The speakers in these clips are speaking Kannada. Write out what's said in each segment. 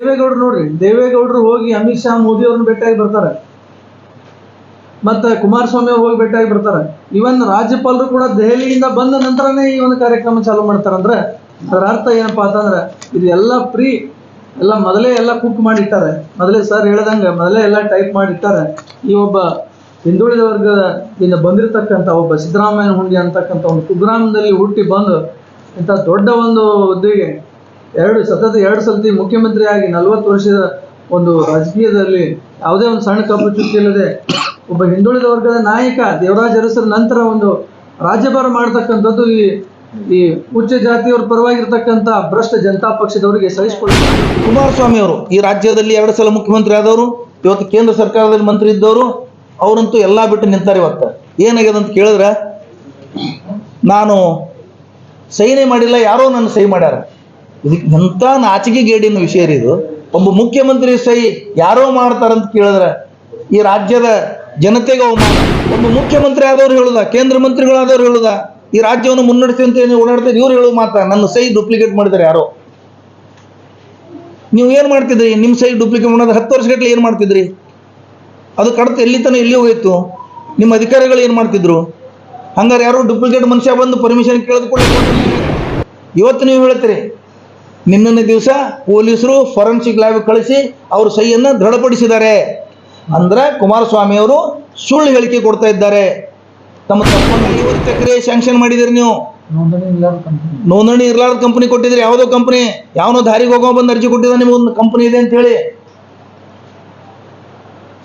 ದೇವೇಗೌಡರು ನೋಡ್ರಿ, ದೇವೇಗೌಡರು ಹೋಗಿ ಅಮಿತ್ ಶಾ, ಮೋದಿ ಅವ್ರನ್ನ ಭೇಟಿಯಾಗಿ ಬರ್ತಾರೆ. ಮತ್ತ ಕುಮಾರಸ್ವಾಮಿ ಅವ್ರು ಹೋಗಿ ಭೇಟಿಯಾಗಿ ಬರ್ತಾರೆ. ಇವನ್ ರಾಜ್ಯಪಾಲರು ಕೂಡ ದೆಹಲಿಯಿಂದ ಬಂದ ನಂತರನೇ ಈ ಒಂದು ಕಾರ್ಯಕ್ರಮ ಚಾಲೂ ಮಾಡ್ತಾರಂದ್ರೆ ಅದರ ಅರ್ಥ ಏನಪ್ಪಾ ಅಂತಂದ್ರೆ, ಇದು ಎಲ್ಲ ಫ್ರೀ ಎಲ್ಲ ಮೊದಲೇ ಎಲ್ಲ ಕುಕ್ ಮಾಡಿಟ್ಟಾರೆ. ಮೊದಲೇ ಸರ್ ಹೇಳ್ದಂಗೆ ಮೊದಲೇ ಎಲ್ಲ ಟೈಪ್ ಮಾಡಿಟ್ಟಾರೆ. ಈ ಒಬ್ಬ ಹಿಂದುಳಿದ ವರ್ಗದಿಂದ ಬಂದಿರತಕ್ಕಂಥ ಒಬ್ಬ ಸಿದ್ದರಾಮಯ್ಯ ಹುಂಡಿ ಅಂತಕ್ಕಂಥ ಒಂದು ಕುಗ್ರಾಮದಲ್ಲಿ ಹುಟ್ಟಿ ಬಂದು ಇಂಥ ದೊಡ್ಡ ಒಂದು ಹುದ್ದೆಗೆ ಎರಡು ಸತತ ಎರಡು ಸಲತಿ ಮುಖ್ಯಮಂತ್ರಿಯಾಗಿ ನಲವತ್ತು ವರ್ಷದ ಒಂದು ರಾಜಕೀಯದಲ್ಲಿ ಯಾವುದೇ ಒಂದು ಸಣ್ಣ ಕಪ್ಪು ಚುಕ್ಕಿ ಇಲ್ಲದೆ ಒಬ್ಬ ಹಿಂದುಳಿದ ವರ್ಗದ ನಾಯಕ ದೇವರಾಜ್ ಅರಸರ ನಂತರ ಒಂದು ರಾಜ್ಯಭಾರ ಮಾಡ್ತಕ್ಕಂಥದ್ದು ಈ ಈ ಉಚ್ಚ ಜಾತಿಯವ್ರ ಪರವಾಗಿರ್ತಕ್ಕಂಥ ಭ್ರಷ್ಟ ಜನತಾ ಪಕ್ಷದವರಿಗೆ ಸಹಿಸಿಕೊಳ್ಳುತ್ತಾರೆ ಕುಮಾರಸ್ವಾಮಿ ಅವರು, ಈ ರಾಜ್ಯದಲ್ಲಿ ಎರಡು ಸಲ ಮುಖ್ಯಮಂತ್ರಿ ಆದವರು, ಇವತ್ತು ಕೇಂದ್ರ ಸರ್ಕಾರದಲ್ಲಿ ಮಂತ್ರಿ ಇದ್ದವರು, ಅವರಂತೂ ಎಲ್ಲಾ ಬಿಟ್ಟು ನಿಂತಾರೆ ಇವತ್ತು. ಏನಾಗ್ಯದ ಅಂತ ಕೇಳಿದ್ರೆ, ನಾನು ಸಹಿನೇ ಮಾಡಿಲ್ಲ, ಯಾರೋ ನನ್ನ ಸಹಿ ಮಾಡ್ಯಾರ. ಇದಕ್ಕೆ ನಾಚಿಕೆ ಗೇಡಿನ ವಿಷಯ ಇದು. ಒಬ್ಬ ಮುಖ್ಯಮಂತ್ರಿ ಸಹಿ ಯಾರೋ ಮಾಡ್ತಾರಂತ ಕೇಳಿದ್ರೆ ಈ ರಾಜ್ಯದ ಜನತೆಗೆ ಅವಮಾನ. ಒಬ್ಬ ಮುಖ್ಯಮಂತ್ರಿ ಆದವ್ರು ಹೇಳುದ? ಕೇಂದ್ರ ಮಂತ್ರಿಗಳಾದವ್ರು ಹೇಳುದ? ಈ ರಾಜ್ಯವನ್ನು ಮುನ್ನಡೆಸಿ ಅಂತ ಏನು ಓಡಾಡ್ತಾರೆ ಇವ್ರು ಹೇಳೋ ಮಾತಾ. ನನ್ನ ಸಹಿ ಡೂಪ್ಲಿಕೇಟ್ ಮಾಡಿದ್ದಾರೆ ಯಾರೋ. ನೀವು ಏನು ಮಾಡ್ತಿದ್ರಿ? ನಿಮ್ಮ ಸೈಡ್ ಡೂಪ್ಲಿಕೇಟ್ ಮಾಡೋದು ಹತ್ತು ವರ್ಷಗಟ್ಟಲೆ ಏನು ಮಾಡ್ತಿದ್ರಿ? ಅದು ಕಡತ ಎಲ್ಲಿ ತನಕ ಎಲ್ಲಿ ಹೋಯ್ತು? ನಿಮ್ಮ ಅಧಿಕಾರಿಗಳು ಏನು ಮಾಡ್ತಿದ್ರು? ಹಂಗಾರೆ ಯಾರು ಡೂಪ್ಲಿಕೇಟ್ ಮನುಷ್ಯ ಬಂದು ಪರ್ಮಿಷನ್ ಕೇಳಿದ ಕೂಡ ಇವತ್ತು ನೀವು ಹೇಳ್ತೀರಿ ನಿನ್ನೆ ದಿವಸ ಪೊಲೀಸರು ಫೊರೆನ್ಸಿಕ್ ಲ್ಯಾಬ್ ಕಳಿಸಿ ಅವ್ರ ಸಹಿಯನ್ನು ದೃಢಪಡಿಸಿದ್ದಾರೆ. ಅಂದ್ರೆ ಕುಮಾರಸ್ವಾಮಿ ಅವರು ಸುಳ್ಳು ಹೇಳಿಕೆ ಕೊಡ್ತಾ ಇದ್ದಾರೆ. ತಮ್ಮ ತಪ್ಪನ್ನು ಸ್ಯಾಂಕ್ಷನ್ ಮಾಡಿದಿರಿ ನೀವು. ನೋಂದಣಿ ಇರ್ಲಾರ್ದ ಕಂಪನಿ ಕೊಟ್ಟಿದ್ರಿ ಯಾವುದೋ ಕಂಪನಿ ಯಾವನೋ ದಾರಿಗೆ ಹೋಗೋ ಬಂದು ಅರ್ಜಿ ಕೊಟ್ಟಿದ್ದ ನಿಮಗೊಂದು ಕಂಪನಿ ಇದೆ ಅಂತ ಹೇಳಿ.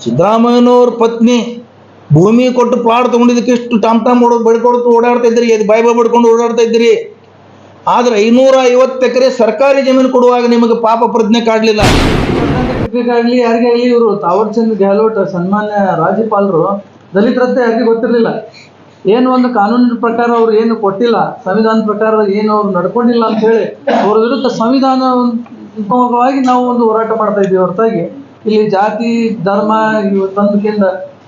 ಸಿದ್ದರಾಮಯ್ಯನವ್ರ ಪತ್ನಿ ಭೂಮಿ ಕೊಟ್ಟು ಪ್ಲಾಟ್ ತಗೊಂಡಿದ್ದಕ್ಕೆ ಇಷ್ಟು ಟಾಮ್ ಟಾಮ್ ಓಡೋ ಬಡ್ಕೊಡ್ತು ಓಡಾಡ್ತಾ ಇದ್ರಿ ಇದು ಬಾಯ್ ಬಾಯ್ ಬಡ್ಕೊಂಡು ಓಡಾಡ್ತಾ ಇದ್ರಿ ಆದ್ರೆ ಐನೂರ ಐವತ್ತು ಎಕರೆ ಸರ್ಕಾರಿ ಜಮೀನು ಕೊಡುವಾಗ ನಿಮಗೆ ಪಾಪ ಪ್ರಜ್ಞೆ ಕಾಡಲಿಲ್ಲ. ಆಗಲಿ ಯಾರಿಗೆ ಆಗಲಿ ಇವರು ತಾವರ್ ಚಂದ್ ಗೆಹ್ಲೋಟ್, ಸನ್ಮಾನ್ಯ ರಾಜ್ಯಪಾಲರು ದಲಿತರತ್ತೆ ಯಾರಿಗೆ ಗೊತ್ತಿರಲಿಲ್ಲ. ಏನು ಒಂದು ಕಾನೂನಿನ ಪ್ರಕಾರ ಅವ್ರು ಏನು ಕೊಟ್ಟಿಲ್ಲ ಸಂವಿಧಾನ ಪ್ರಕಾರ ಏನು ಅವ್ರು ನಡ್ಕೊಂಡಿಲ್ಲ ಅಂತ ಹೇಳಿ, ಅವ್ರ ವಿರುದ್ಧ ಸಂವಿಧಾನವಾಗಿ ನಾವು ಒಂದು ಹೋರಾಟ ಮಾಡ್ತಾ ಇದ್ದೀವಿ ಹೊರತಾಗಿ. ಇಲ್ಲಿ ಜಾತಿ, ಧರ್ಮ, ಇವು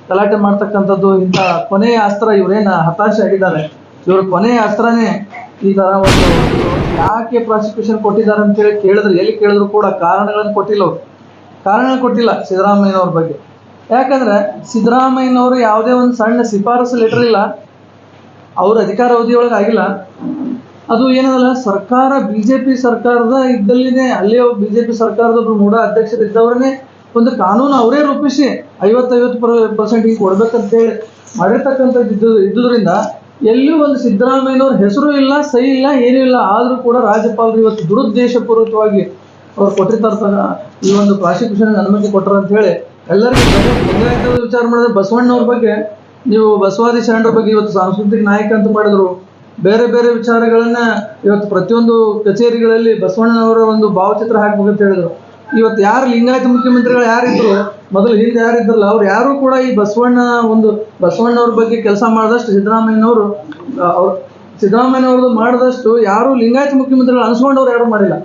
ಗಲಾಟೆ ಮಾಡ್ತಕ್ಕಂಥದ್ದು ಇಂಥ ಕೊನೆಯ ಅಸ್ತ್ರ ಇವರೇನು ಹತಾಶೆ ಆಗಿದ್ದಾರೆ. ಇವ್ರ ಕೊನೆಯ ಅಸ್ತ್ರನೇ ಈ ತರ ಒಂದು ಯಾಕೆ ಪ್ರಾಸಿಕ್ಯೂಷನ್ ಕೊಟ್ಟಿದ್ದಾರೆ ಅಂತ ಕೇಳಿದ್ರು, ಎಲ್ಲಿ ಕೇಳಿದ್ರು ಕೂಡ ಕಾರಣಗಳನ್ನು ಕೊಟ್ಟಿಲ್ಲ ಅವರು. ಕಾರಣ ಕೊಟ್ಟಿಲ್ಲ ಸಿದ್ದರಾಮಯ್ಯನವ್ರ ಬಗ್ಗೆ. ಯಾಕಂದ್ರೆ ಸಿದ್ದರಾಮಯ್ಯನವರು ಯಾವುದೇ ಒಂದು ಸಣ್ಣ ಶಿಫಾರಸು ಲೆಟರ್ ಇಲ್ಲ. ಅವ್ರ ಅಧಿಕಾರಾವಧಿಯೊಳಗೆ ಆಗಿಲ್ಲ. ಅದು ಏನದಲ್ಲ, ಸರ್ಕಾರ, ಬಿಜೆಪಿ ಸರ್ಕಾರದ ಇದ್ದಲ್ಲಿನೇ, ಅಲ್ಲೇ ಬಿಜೆಪಿ ಸರ್ಕಾರದ ಒಬ್ರು ಮೂಡ ಅಧ್ಯಕ್ಷರು ಇದ್ದವ್ರನ್ನೇ ಒಂದು ಕಾನೂನು ಅವರೇ ರೂಪಿಸಿ ಐವತ್ತೈವತ್ತು ಪರ್ ಪರ್ಸೆಂಟ್ ಹಿಂಗೆ ಕೊಡ್ಬೇಕಂತೇಳಿ ಮಾಡಿರ್ತಕ್ಕಂಥದ್ದು ಇದ್ದು ಇದ್ದುದರಿಂದ ಎಲ್ಲಿಯೂ ಒಂದು ಸಿದ್ದರಾಮಯ್ಯನವ್ರ ಹೆಸರು ಇಲ್ಲ, ಸೈ ಇಲ್ಲ, ಏನೂ ಇಲ್ಲ. ಆದರೂ ಕೂಡ ರಾಜ್ಯಪಾಲರು ಇವತ್ತು ದುರುದ್ದೇಶಪೂರ್ವಕವಾಗಿ ಅವ್ರು ಕೊಟ್ಟಿರ್ತಾರೆ ಈ ಒಂದು ಪ್ರಾಸಿಕ್ಯೂಷನ್ ಅನುಮತಿ ಕೊಟ್ಟರು ಅಂತ ಹೇಳಿ ಎಲ್ಲರಿಗೂ ವಿಚಾರ ಮಾಡಿದ್ರೆ ಬಸವಣ್ಣವ್ರ ಬಗ್ಗೆ, ನೀವು ಬಸವಾದಿ ಶರಣರ ಬಗ್ಗೆ ಇವತ್ತು ಸಾಂಸ್ಕೃತಿಕ ನಾಯಕ ಅಂತ ಮಾಡಿದ್ರು. ಬೇರೆ ಬೇರೆ ವಿಚಾರಗಳನ್ನ ಇವತ್ತು ಪ್ರತಿಯೊಂದು ಕಚೇರಿಗಳಲ್ಲಿ ಬಸವಣ್ಣನವರ ಒಂದು ಭಾವಚಿತ್ರ ಹಾಕ್ಬೇಕಂತ ಹೇಳಿದ್ರು. ಇವತ್ತು ಯಾರು ಲಿಂಗಾಯತ ಮುಖ್ಯಮಂತ್ರಿಗಳು ಯಾರಿದ್ರು, ಮೊದಲು ಹಿಂದೆ ಯಾರಿದ್ರಲ್ಲ, ಅವ್ರು ಯಾರು ಕೂಡ ಈ ಬಸವಣ್ಣ ಒಂದು ಬಸವಣ್ಣವ್ರ ಬಗ್ಗೆ ಕೆಲಸ ಮಾಡಿದಷ್ಟು ಸಿದ್ದರಾಮಯ್ಯನವರು ಅವ್ರು ಸಿದ್ದರಾಮಯ್ಯನವ್ರದ್ದು ಮಾಡಿದಷ್ಟು ಯಾರು ಲಿಂಗಾಯತ ಮುಖ್ಯಮಂತ್ರಿಗಳು ಅನ್ಸ್ಕೊಂಡವ್ರು ಯಾರು ಮಾಡಿಲ್ಲ.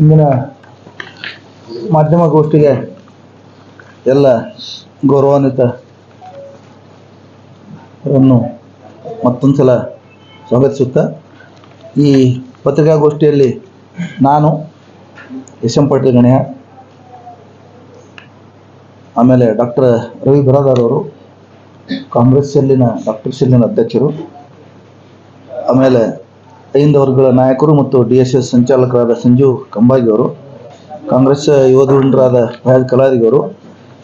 ಇಂದಿನ ಮಾಧ್ಯಮ ಗೋಷ್ಠಿಗೆ ಎಲ್ಲ ಗೌರವಾನ್ವಿತ ಮತ್ತೊಂದು ಸಲ ಸ್ವಾಗತಿಸುತ್ತಾ, ಈ ಪತ್ರಿಕಾಗೋಷ್ಠಿಯಲ್ಲಿ ನಾನು ಎಸ್ ಎಂ ಪಾಟೀಲ್ ಗಣ್ಯ, ಆಮೇಲೆ ಡಾಕ್ಟರ್ ರವಿ ಬರಾದಾರ್ ಅವರು, ಕಾಂಗ್ರೆಸ್ ಸೆಲ್ಲಿನ ಡಾಕ್ಟರ್ ಸೆಲ್ಲಿನ ಅಧ್ಯಕ್ಷರು, ಆಮೇಲೆ ಐಂದ ವರ್ಗಗಳ ನಾಯಕರು ಮತ್ತು ಡಿ ಎಸ್ ಸಂಚಾಲಕರಾದ ಸಂಜೀವ್ ಕಂಬಾಗಿ ಅವರು, ಕಾಂಗ್ರೆಸ್ ಯುವ ಧುರೀಣರಾದ ಫಯಾಜ್ ಅವರು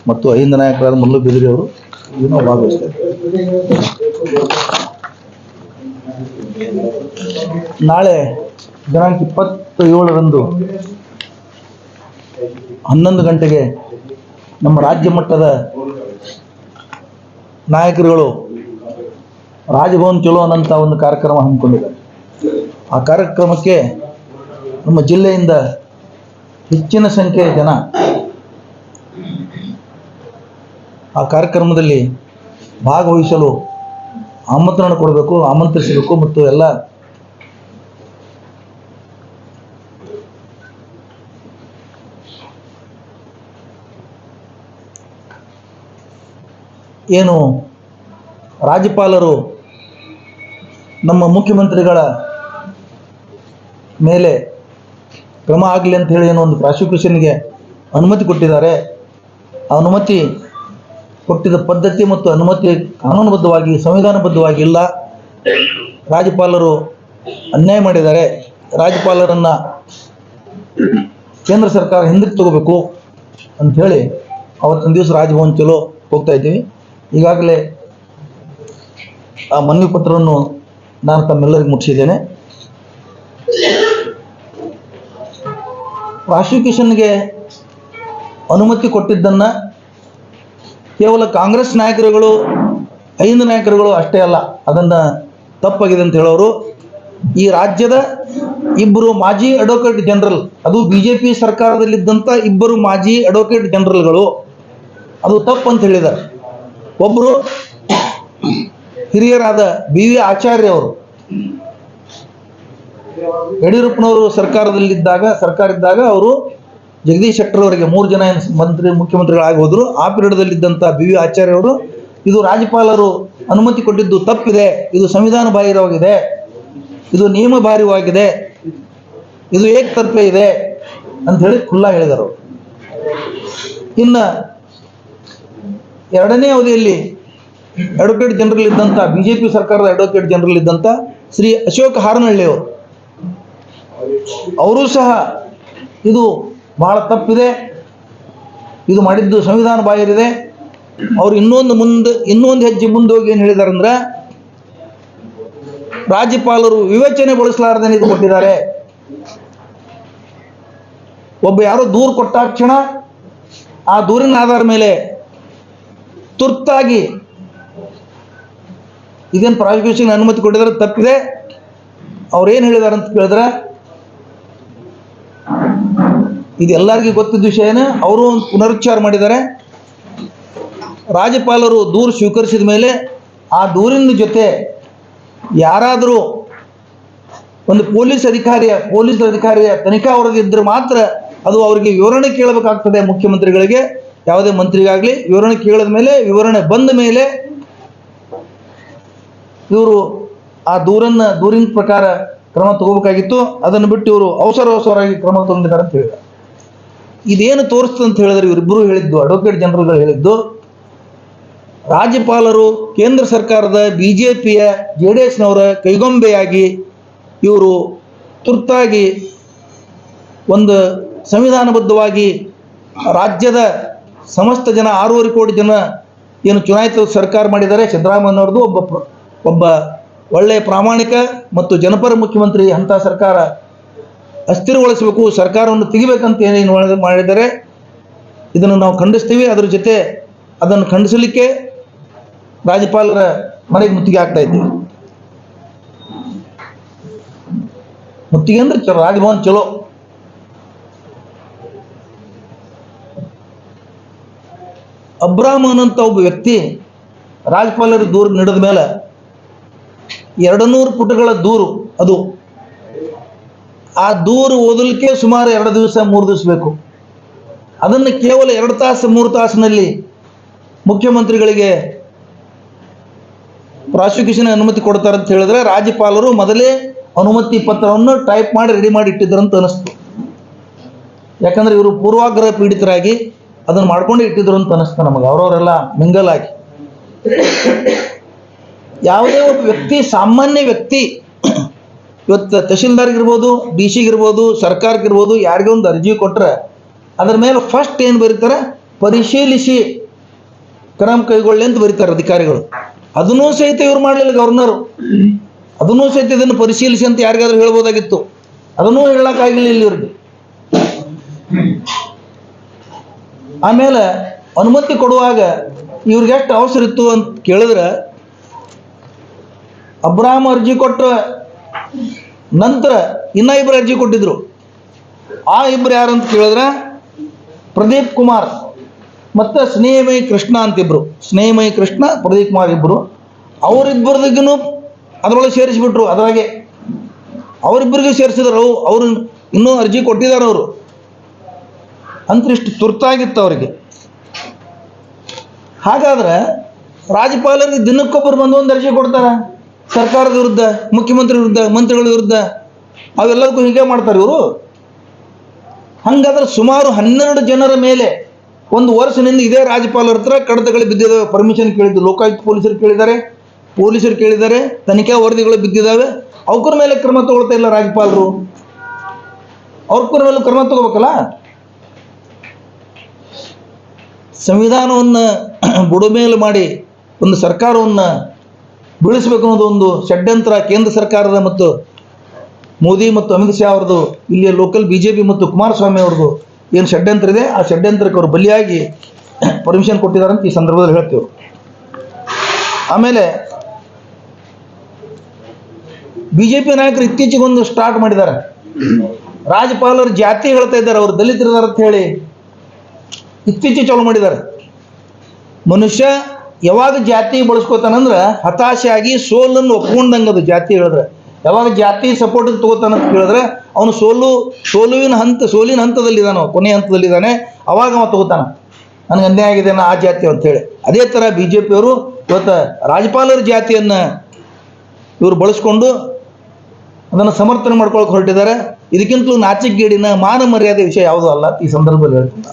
ಮತ್ತು ಐಂದ ನಾಯಕರಾದ ಮಲ್ಲು ಬಿದಿರಿ ಅವರು ಇನ್ನೂ ಭಾಗವಹಿಸ್ತಾರೆ. ನಾಳೆ ದಿನಾಂಕ ಇಪ್ಪತ್ತ ಏಳರಂದು ಹನ್ನೊಂದು ಗಂಟೆಗೆ ನಮ್ಮ ರಾಜ್ಯ ಮಟ್ಟದ ನಾಯಕರುಗಳು ರಾಜಭವನ್ ಚಲೋ ಅನ್ನಂತ ಒಂದು ಕಾರ್ಯಕ್ರಮ ಹಮ್ಮಿಕೊಂಡಿದ್ದಾರೆ. ಆ ಕಾರ್ಯಕ್ರಮಕ್ಕೆ ನಮ್ಮ ಜಿಲ್ಲೆಯಿಂದ ಹೆಚ್ಚಿನ ಸಂಖ್ಯೆಯ ಜನ ಆ ಕಾರ್ಯಕ್ರಮದಲ್ಲಿ ಭಾಗವಹಿಸಲು ಆಮಂತ್ರಣ ಕೊಡಬೇಕು, ಆಮಂತ್ರಿಸಬೇಕು ಮತ್ತು ಎಲ್ಲ ಏನು ರಾಜ್ಯಪಾಲರು ನಮ್ಮ ಮುಖ್ಯಮಂತ್ರಿಗಳ ಮೇಲೆ ಕ್ರಮ ಆಗಲಿ ಅಂತ ಹೇಳಿ ಏನೋ ಒಂದು ಪ್ರಾಸಿಕ್ಯೂಷನ್ಗೆ ಅನುಮತಿ ಕೊಟ್ಟಿದ್ದಾರೆ. ಅನುಮತಿ ಕೊಟ್ಟಿದ್ದ ಪದ್ಧತಿ ಮತ್ತು ಅನುಮತಿ ಕಾನೂನುಬದ್ಧವಾಗಿ, ಸಂವಿಧಾನಬದ್ಧವಾಗಿ ಇಲ್ಲ. ರಾಜ್ಯಪಾಲರು ಅನ್ಯಾಯ ಮಾಡಿದ್ದಾರೆ. ರಾಜ್ಯಪಾಲರನ್ನ ಕೇಂದ್ರ ಸರ್ಕಾರ ಹಿಂದಕ್ಕೆ ತಗೋಬೇಕು ಅಂಥೇಳಿ ಅವತ್ತಿನ ದಿವಸ ರಾಜಭವನ್ ಚಲೋ ಹೋಗ್ತಾ ಇದ್ದೀವಿ. ಈಗಾಗಲೇ ಆ ಮನವಿ ಪತ್ರವನ್ನು ನಾನು ತಮ್ಮೆಲ್ಲರಿಗೂ ಮುಟ್ಟಿಸಿದ್ದೇನೆ. ಪ್ರಾಸಿಕ್ಯೂಷನ್ಗೆ ಅನುಮತಿ ಕೊಟ್ಟಿದ್ದನ್ನು ಕೇವಲ ಕಾಂಗ್ರೆಸ್ ನಾಯಕರುಗಳು, ಐದು ನಾಯಕರುಗಳು ಅಷ್ಟೇ ಅಲ್ಲ, ಅದನ್ನು ತಪ್ಪಾಗಿದೆ ಅಂತ ಹೇಳೋರು. ಈ ರಾಜ್ಯದ ಇಬ್ಬರು ಮಾಜಿ ಅಡ್ವೊಕೇಟ್ ಜನರಲ್ ಅದು ಬಿ ಜೆ ಪಿ ಸರ್ಕಾರದಲ್ಲಿದ್ದಂಥ ಇಬ್ಬರು ಮಾಜಿ ಅಡ್ವೊಕೇಟ್ ಜನರಲ್ಗಳು ಅದು ತಪ್ಪು ಅಂತ ಹೇಳಿದ್ದಾರೆ. ಒಬ್ಬರು ಹಿರಿಯರಾದ ಬಿ ವಿ ಆಚಾರ್ಯ ಅವರು. ಯಡಿಯೂರಪ್ಪನವರು ಸರ್ಕಾರದಲ್ಲಿದ್ದಾಗ ಸರ್ಕಾರ ಇದ್ದಾಗ ಅವರು ಜಗದೀಶ್ ಶೆಟ್ಟರ್ ಅವರಿಗೆ ಮೂರು ಜನ ಮಂತ್ರಿ, ಮುಖ್ಯಮಂತ್ರಿಗಳಾಗಿ ಹೋದರು. ಆ ಪೀರಿಯಡ್ದಲ್ಲಿದ್ದಂಥ ಬಿ ವಿ ಆಚಾರ್ಯ ಅವರು, ಇದು ರಾಜ್ಯಪಾಲರು ಅನುಮತಿ ಕೊಟ್ಟಿದ್ದು ತಪ್ಪಿದೆ. ಇದು ಸಂವಿಧಾನ ಬಾಹಿರವಾಗಿದೆ ಇದು ನಿಯಮ ಬಾಹಿರವಾಗಿದೆ ಇದು ಏಕತರ್ಫೆ ಇದೆ ಅಂತ ಹೇಳಿ ಖುಲ್ಲಾ ಹೇಳಿದರು. ಇನ್ನು ಎರಡನೇ ಅವಧಿಯಲ್ಲಿ ಅಡ್ವೊಕೇಟ್ ಜನರಲ್ ಇದ್ದಂಥ ಬಿ ಜೆ ಪಿ ಸರ್ಕಾರದ ಅಡ್ವೊಕೇಟ್ ಜನರಲ್ ಇದ್ದಂಥ ಶ್ರೀ ಅಶೋಕ್ ಹಾರನಹಳ್ಳಿ ಅವರು ಸಹ ಇದು ಬಹಳ ತಪ್ಪಿದೆ. ಇದು ಮಾಡಿದ್ದು ಸಂವಿಧಾನ ಬಾಹಿರಿದೆ ಅವ್ರು ಇನ್ನೊಂದು ಮುಂದೆ, ಇನ್ನೊಂದು ಹೆಜ್ಜೆ ಮುಂದೆ ಹೋಗಿ ಏನು ಹೇಳಿದ್ದಾರೆ ಅಂದ್ರೆ, ರಾಜ್ಯಪಾಲರು ವಿವೇಚನೆ ಬಳಸಲಾರದೆ ಇದು ಕೊಟ್ಟಿದ್ದಾರೆ. ಒಬ್ಬ ಯಾರೋ ದೂರು ಕೊಟ್ಟಾಕ್ಷಣ ಆ ದೂರಿನ ಆಧಾರ ಮೇಲೆ ತುರ್ತಾಗಿ ಇದೇನು ಪ್ರಾಸಿಕ್ಯೂಷನ್ ಅನುಮತಿ ಕೊಟ್ಟಿದ್ದಾರೆ, ತಪ್ಪಿದೆ. ಅವ್ರೇನು ಹೇಳಿದಾರೆ ಅಂತ ಕೇಳಿದ್ರೆ ಇದು ಎಲ್ಲರಿಗೂ ಗೊತ್ತಿದ್ದ ವಿಷಯನ ಅವರು ಪುನರುಚ್ಚಾರ ಮಾಡಿದ್ದಾರೆ. ರಾಜ್ಯಪಾಲರು ದೂರು ಸ್ವೀಕರಿಸಿದ ಮೇಲೆ ಆ ದೂರಿನ ಜೊತೆ ಯಾರಾದರೂ ಒಂದು ಪೊಲೀಸ್ ಅಧಿಕಾರಿಯ ಪೊಲೀಸ್ ಅಧಿಕಾರಿಯ ತನಿಖಾ ವರದಿ ಇದ್ದರೆ ಮಾತ್ರ ಅದು ಅವರಿಗೆ ವಿವರಣೆ ಕೇಳಬೇಕಾಗ್ತದೆ ಮುಖ್ಯಮಂತ್ರಿಗಳಿಗೆ. ಯಾವುದೇ ಮಂತ್ರಿಗಾಗಲಿ ವಿವರಣೆ ಕೇಳಿದ ಮೇಲೆ, ವಿವರಣೆ ಬಂದ ಮೇಲೆ ಇವರು ಆ ದೂರನ್ನ, ದೂರಿನ ಪ್ರಕಾರ ಕ್ರಮ ತಗೋಬೇಕಾಗಿತ್ತು. ಅದನ್ನು ಬಿಟ್ಟು ಇವರು ಅವಸರ ಅವಸರವಾಗಿ ಕ್ರಮ ತಗೊಂಡಿದ್ದಾರೆ ಅಂತ ಹೇಳಿದ್ದಾರೆ. ಇದೇನು ತೋರಿಸ್ತು ಅಂತ ಹೇಳಿದ್ರೆ ಇವರಿಬ್ಬರು ಹೇಳಿದ್ದು ಅಡ್ವೊಕೇಟ್ ಜನರಲ್ಗಳು ಹೇಳಿದ್ದು, ರಾಜ್ಯಪಾಲರು ಕೇಂದ್ರ ಸರ್ಕಾರದ ಬಿ ಜೆ ಪಿಯ ಜೆ ಡಿ ಎಸ್ನವರ ಕೈಗೊಂಬೆಯಾಗಿ ಇವರು ತುರ್ತಾಗಿ ಒಂದು ಸಂವಿಧಾನಬದ್ಧವಾಗಿ ರಾಜ್ಯದ ಸಮಸ್ತ ಜನ, ಆರೂವರೆ ಕೋಟಿ ಜನ ಏನು ಚುನಾಯಿತ ಸರ್ಕಾರ ಮಾಡಿದ್ದಾರೆ ಸಿದ್ದರಾಮಯ್ಯನವ್ರದ್ದು ಒಬ್ಬ ಒಬ್ಬ ಒಳ್ಳೆಯ ಪ್ರಾಮಾಣಿಕ ಮತ್ತು ಜನಪರ ಮುಖ್ಯಮಂತ್ರಿ, ಅಂಥ ಸರ್ಕಾರ ಅಸ್ಥಿರಗೊಳಿಸಬೇಕು, ಸರ್ಕಾರವನ್ನು ತೆಗಿಬೇಕಂತ ಏನೇನು ಮಾಡಿದರೆ ಇದನ್ನು ನಾವು ಖಂಡಿಸ್ತೀವಿ. ಅದರ ಜೊತೆ ಅದನ್ನು ಖಂಡಿಸಲಿಕ್ಕೆ ರಾಜ್ಯಪಾಲರ ಮನೆಗೆ ಮುತ್ತಿಗೆ ಆಗ್ತಾ ಇದ್ದೀವಿ. ಮುತ್ತಿಗೆ ಅಂದ್ರೆ ರಾಜಭವನ್ ಚಲೋ. ಅಬ್ರಾಹ್ಮನ್ ಅಂತ ಒಬ್ಬ ವ್ಯಕ್ತಿ ರಾಜ್ಯಪಾಲರ ದೂರು ನೀಡಿದ ಮೇಲೆ ಎರಡು ನೂರು ಪುಟಗಳ ದೂರು ಅದು ಆ ದೂರು ಓದಲಿಕ್ಕೆ ಸುಮಾರು ಎರಡು ದಿವಸ, ಮೂರು ದಿವಸ ಬೇಕು. ಅದನ್ನು ಕೇವಲ ಎರಡು ತಾಸು, ಮೂರು ತಾಸಿನಲ್ಲಿ ಮುಖ್ಯಮಂತ್ರಿಗಳಿಗೆ ಪ್ರಾಸಿಕ್ಯೂಷನ್ ಅನುಮತಿ ಕೊಡ್ತಾರೆ ಅಂತ ಹೇಳಿದ್ರೆ ರಾಜ್ಯಪಾಲರು ಮೊದಲೇ ಅನುಮತಿ ಪತ್ರವನ್ನು ಟೈಪ್ ಮಾಡಿ ರೆಡಿ ಮಾಡಿ ಇಟ್ಟಿದ್ರು ಅಂತ ಅನಿಸ್ತು. ಯಾಕಂದ್ರೆ ಇವರು ಪೂರ್ವಾಗ್ರಹ ಪೀಡಿತರಾಗಿ ಅದನ್ನು ಮಾಡ್ಕೊಂಡು ಇಟ್ಟಿದ್ರು ಅಂತ ಅನಿಸ್ತು ನಮಗೆ. ಅವರವರೆಲ್ಲ ಮಿಂಗಲ್ ಆಗಿ ಯಾವುದೇ ಒಬ್ಬ ವ್ಯಕ್ತಿ, ಸಾಮಾನ್ಯ ವ್ಯಕ್ತಿ ಇವತ್ತು ತಹಶೀಲ್ದಾರ್ಗಿರ್ಬೋದು, ಡಿ ಸಿಗಿರ್ಬೋದು, ಸರ್ಕಾರಕ್ಕಿರ್ಬೋದು ಯಾರಿಗೆ ಒಂದು ಅರ್ಜಿ ಕೊಟ್ಟರೆ ಅದರ ಮೇಲೆ ಫಸ್ಟ್ ಏನು ಬರೀತಾರೆ? ಪರಿಶೀಲಿಸಿ ಕ್ರಮ ಕೈಗೊಳ್ಳಿ ಅಂತ ಬರೀತಾರೆ ಅಧಿಕಾರಿಗಳು. ಅದನ್ನೂ ಸಹಿತ ಇವ್ರು ಮಾಡಲಿಲ್ಲ ಗವರ್ನರು. ಅದನ್ನೂ ಸಹಿತ ಇದನ್ನು ಪರಿಶೀಲಿಸಿ ಅಂತ ಯಾರಿಗಾದ್ರೂ ಹೇಳ್ಬೋದಾಗಿತ್ತು. ಅದನ್ನೂ ಹೇಳಕ್ಕಾಗಿಲ್ಲ ಇಲ್ಲಿ ಇವ್ರಿಗೆ. ಆಮೇಲೆ ಅನುಮತಿ ಕೊಡುವಾಗ ಇವ್ರಿಗೆ ಎಷ್ಟು ಅವಸರ ಇತ್ತು ಅಂತ ಕೇಳಿದ್ರೆ, ಅಬ್ರಾಹಂ ಅರ್ಜಿ ಕೊಟ್ಟ ನಂತರ ಇನ್ನ ಇಬ್ಬರು ಅರ್ಜಿ ಕೊಟ್ಟಿದ್ರು. ಆ ಇಬ್ಬರು ಯಾರು ಅಂತ ಕೇಳಿದ್ರೆ ಪ್ರದೀಪ್ ಕುಮಾರ್ ಮತ್ತು ಸ್ನೇಹಮಯಿ ಕೃಷ್ಣ ಅಂತಿಬ್ರು. ಸ್ನೇಹಮಯಿ ಕೃಷ್ಣ, ಪ್ರದೀಪ್ ಕುಮಾರ್ ಇಬ್ಬರು ಅವರಿಬ್ಬರದಿಗೂ ಅದರೊಳಗೆ ಸೇರಿಸಿಬಿಟ್ರು, ಅದರಾಗೆ. ಅವರಿಬ್ಬರಿಗೂ ಸೇರಿಸಿದ್ರು, ಅವು ಅವರು ಇನ್ನೂ ಅರ್ಜಿ ಕೊಟ್ಟಿದ್ದಾರೆ ಅವರು. ಅಂತರಿಷ್ಟು ತುರ್ತಾಗಿತ್ತು ಅವರಿಗೆ. ಹಾಗಾದ್ರೆ ರಾಜ್ಯಪಾಲರಿಗೆ ದಿನಕ್ಕೊಬ್ಬರು ಬಂದು ಒಂದು ಅರ್ಜಿ ಕೊಡ್ತಾರ? ಸರ್ಕಾರದ ವಿರುದ್ಧ, ಮುಖ್ಯಮಂತ್ರಿ ವಿರುದ್ಧ, ಮಂತ್ರಿಗಳ ವಿರುದ್ಧ ಅವೆಲ್ಲದಕ್ಕೂ ಹೀಗೆ ಮಾಡ್ತಾರೆ ಇವರು. ಹಂಗಾದ್ರೆ ಸುಮಾರು ಹನ್ನೆರಡು ಜನರ ಮೇಲೆ ಒಂದು ವರ್ಷದಿಂದ ಇದೇ ರಾಜ್ಯಪಾಲರ ಹತ್ರ ಕಡತಗಳು ಬಿದ್ದಿದ್ದಾವೆ. ಪರ್ಮಿಷನ್ ಕೇಳಿದ್ದು ಲೋಕಾಯುಕ್ತ ಪೊಲೀಸರು ಕೇಳಿದ್ದಾರೆ. ಪೊಲೀಸರು ಕೇಳಿದ್ದಾರೆ. ತನಿಖಾ ವರದಿಗಳು ಬಿದ್ದಿದ್ದಾವೆ. ಅವ್ರ ಮೇಲೆ ಕ್ರಮ ತಗೊಳ್ತಾ ಇಲ್ಲ ರಾಜ್ಯಪಾಲರು. ಅವ್ರ ಮೇಲೆ ಕ್ರಮ ತಗೋಬೇಕಲ್ಲ? ಸಂವಿಧಾನವನ್ನು ಬುಡಮೇಲು ಮಾಡಿ ಒಂದು ಸರ್ಕಾರವನ್ನು ಬೀಳಿಸಬೇಕು ಅನ್ನೋದು ಒಂದು ಷಡ್ಯಂತ್ರ ಕೇಂದ್ರ ಸರ್ಕಾರದ ಮತ್ತು ಮೋದಿ ಮತ್ತು ಅಮಿತ್ ಶಾ ಅವ್ರದ್ದು, ಇಲ್ಲಿಯ ಲೋಕಲ್ ಬಿ ಜೆ ಪಿ ಮತ್ತು ಕುಮಾರಸ್ವಾಮಿ ಅವ್ರದ್ದು ಏನು ಷಡ್ಯಂತ್ರ ಇದೆ, ಆ ಷಡ್ಯಂತ್ರಕ್ಕೆ ಅವರು ಬಲಿಯಾಗಿ ಪರ್ಮಿಷನ್ ಕೊಟ್ಟಿದ್ದಾರೆ ಅಂತ ಈ ಸಂದರ್ಭದಲ್ಲಿ ಹೇಳ್ತೇವೆ. ಆಮೇಲೆ ಬಿ ಜೆ ಪಿ ನಾಯಕರು ಇತ್ತೀಚೆಗೆ ಒಂದು ಸ್ಟಾರ್ಟ್ ಮಾಡಿದ್ದಾರೆ. ರಾಜ್ಯಪಾಲರು ಜಾತಿ ಹೇಳ್ತಾ ಇದ್ದಾರೆ, ಅವರು ದಲಿತರಿದ್ದಾರೆ ಅಂತ ಹೇಳಿ ಇತ್ತೀಚೆಗೆ ಚಾಲು ಮಾಡಿದ್ದಾರೆ. ಮನುಷ್ಯ ಯಾವಾಗ ಜಾತಿ ಬಳಸ್ಕೋತಾನಂದ್ರೆ ಆಗಿ ಸೋಲನ್ನು ಒಪ್ಕೊಂಡಂಗೆ ಅದು ಜಾತಿ ಹೇಳಿದ್ರೆ. ಯಾವಾಗ ಜಾತಿ ಸಪೋರ್ಟ್ ತಗೋತಾನ ಅಂತ ಹೇಳಿದ್ರೆ, ಅವನು ಸೋಲು, ಸೋಲುವಿನ ಹಂತ, ಸೋಲಿನ ಹಂತದಲ್ಲಿದ್ದಾನೆ ಕೊನೆ ಹಂತದಲ್ಲಿದ್ದಾನೆ ಅವಾಗ ಅವ ತಗೋತಾನ. ನನಗೆ ಅನ್ಯಾಯ ಆಗಿದೆ ನಾ ಆ ಜಾತಿ ಅಂತೇಳಿ ಅದೇ ಥರ ಬಿ ಜೆ ಪಿಯವರು ಇವತ್ತು ರಾಜ್ಯಪಾಲರ ಜಾತಿಯನ್ನು ಇವರು ಬಳಸ್ಕೊಂಡು ಅದನ್ನು ಸಮರ್ಥನೆ ಮಾಡ್ಕೊಳಕ್ಕೆ ಹೊರಟಿದ್ದಾರೆ. ಇದಕ್ಕಿಂತಲೂ ನಾಚಿಕೆಗೇಡಿನ ಮಾನ ಮರ್ಯಾದೆ ವಿಷಯ ಯಾವುದೂ ಅಲ್ಲ, ಈ ಸಂದರ್ಭದಲ್ಲಿ ಹೇಳ್ತೀನಿ.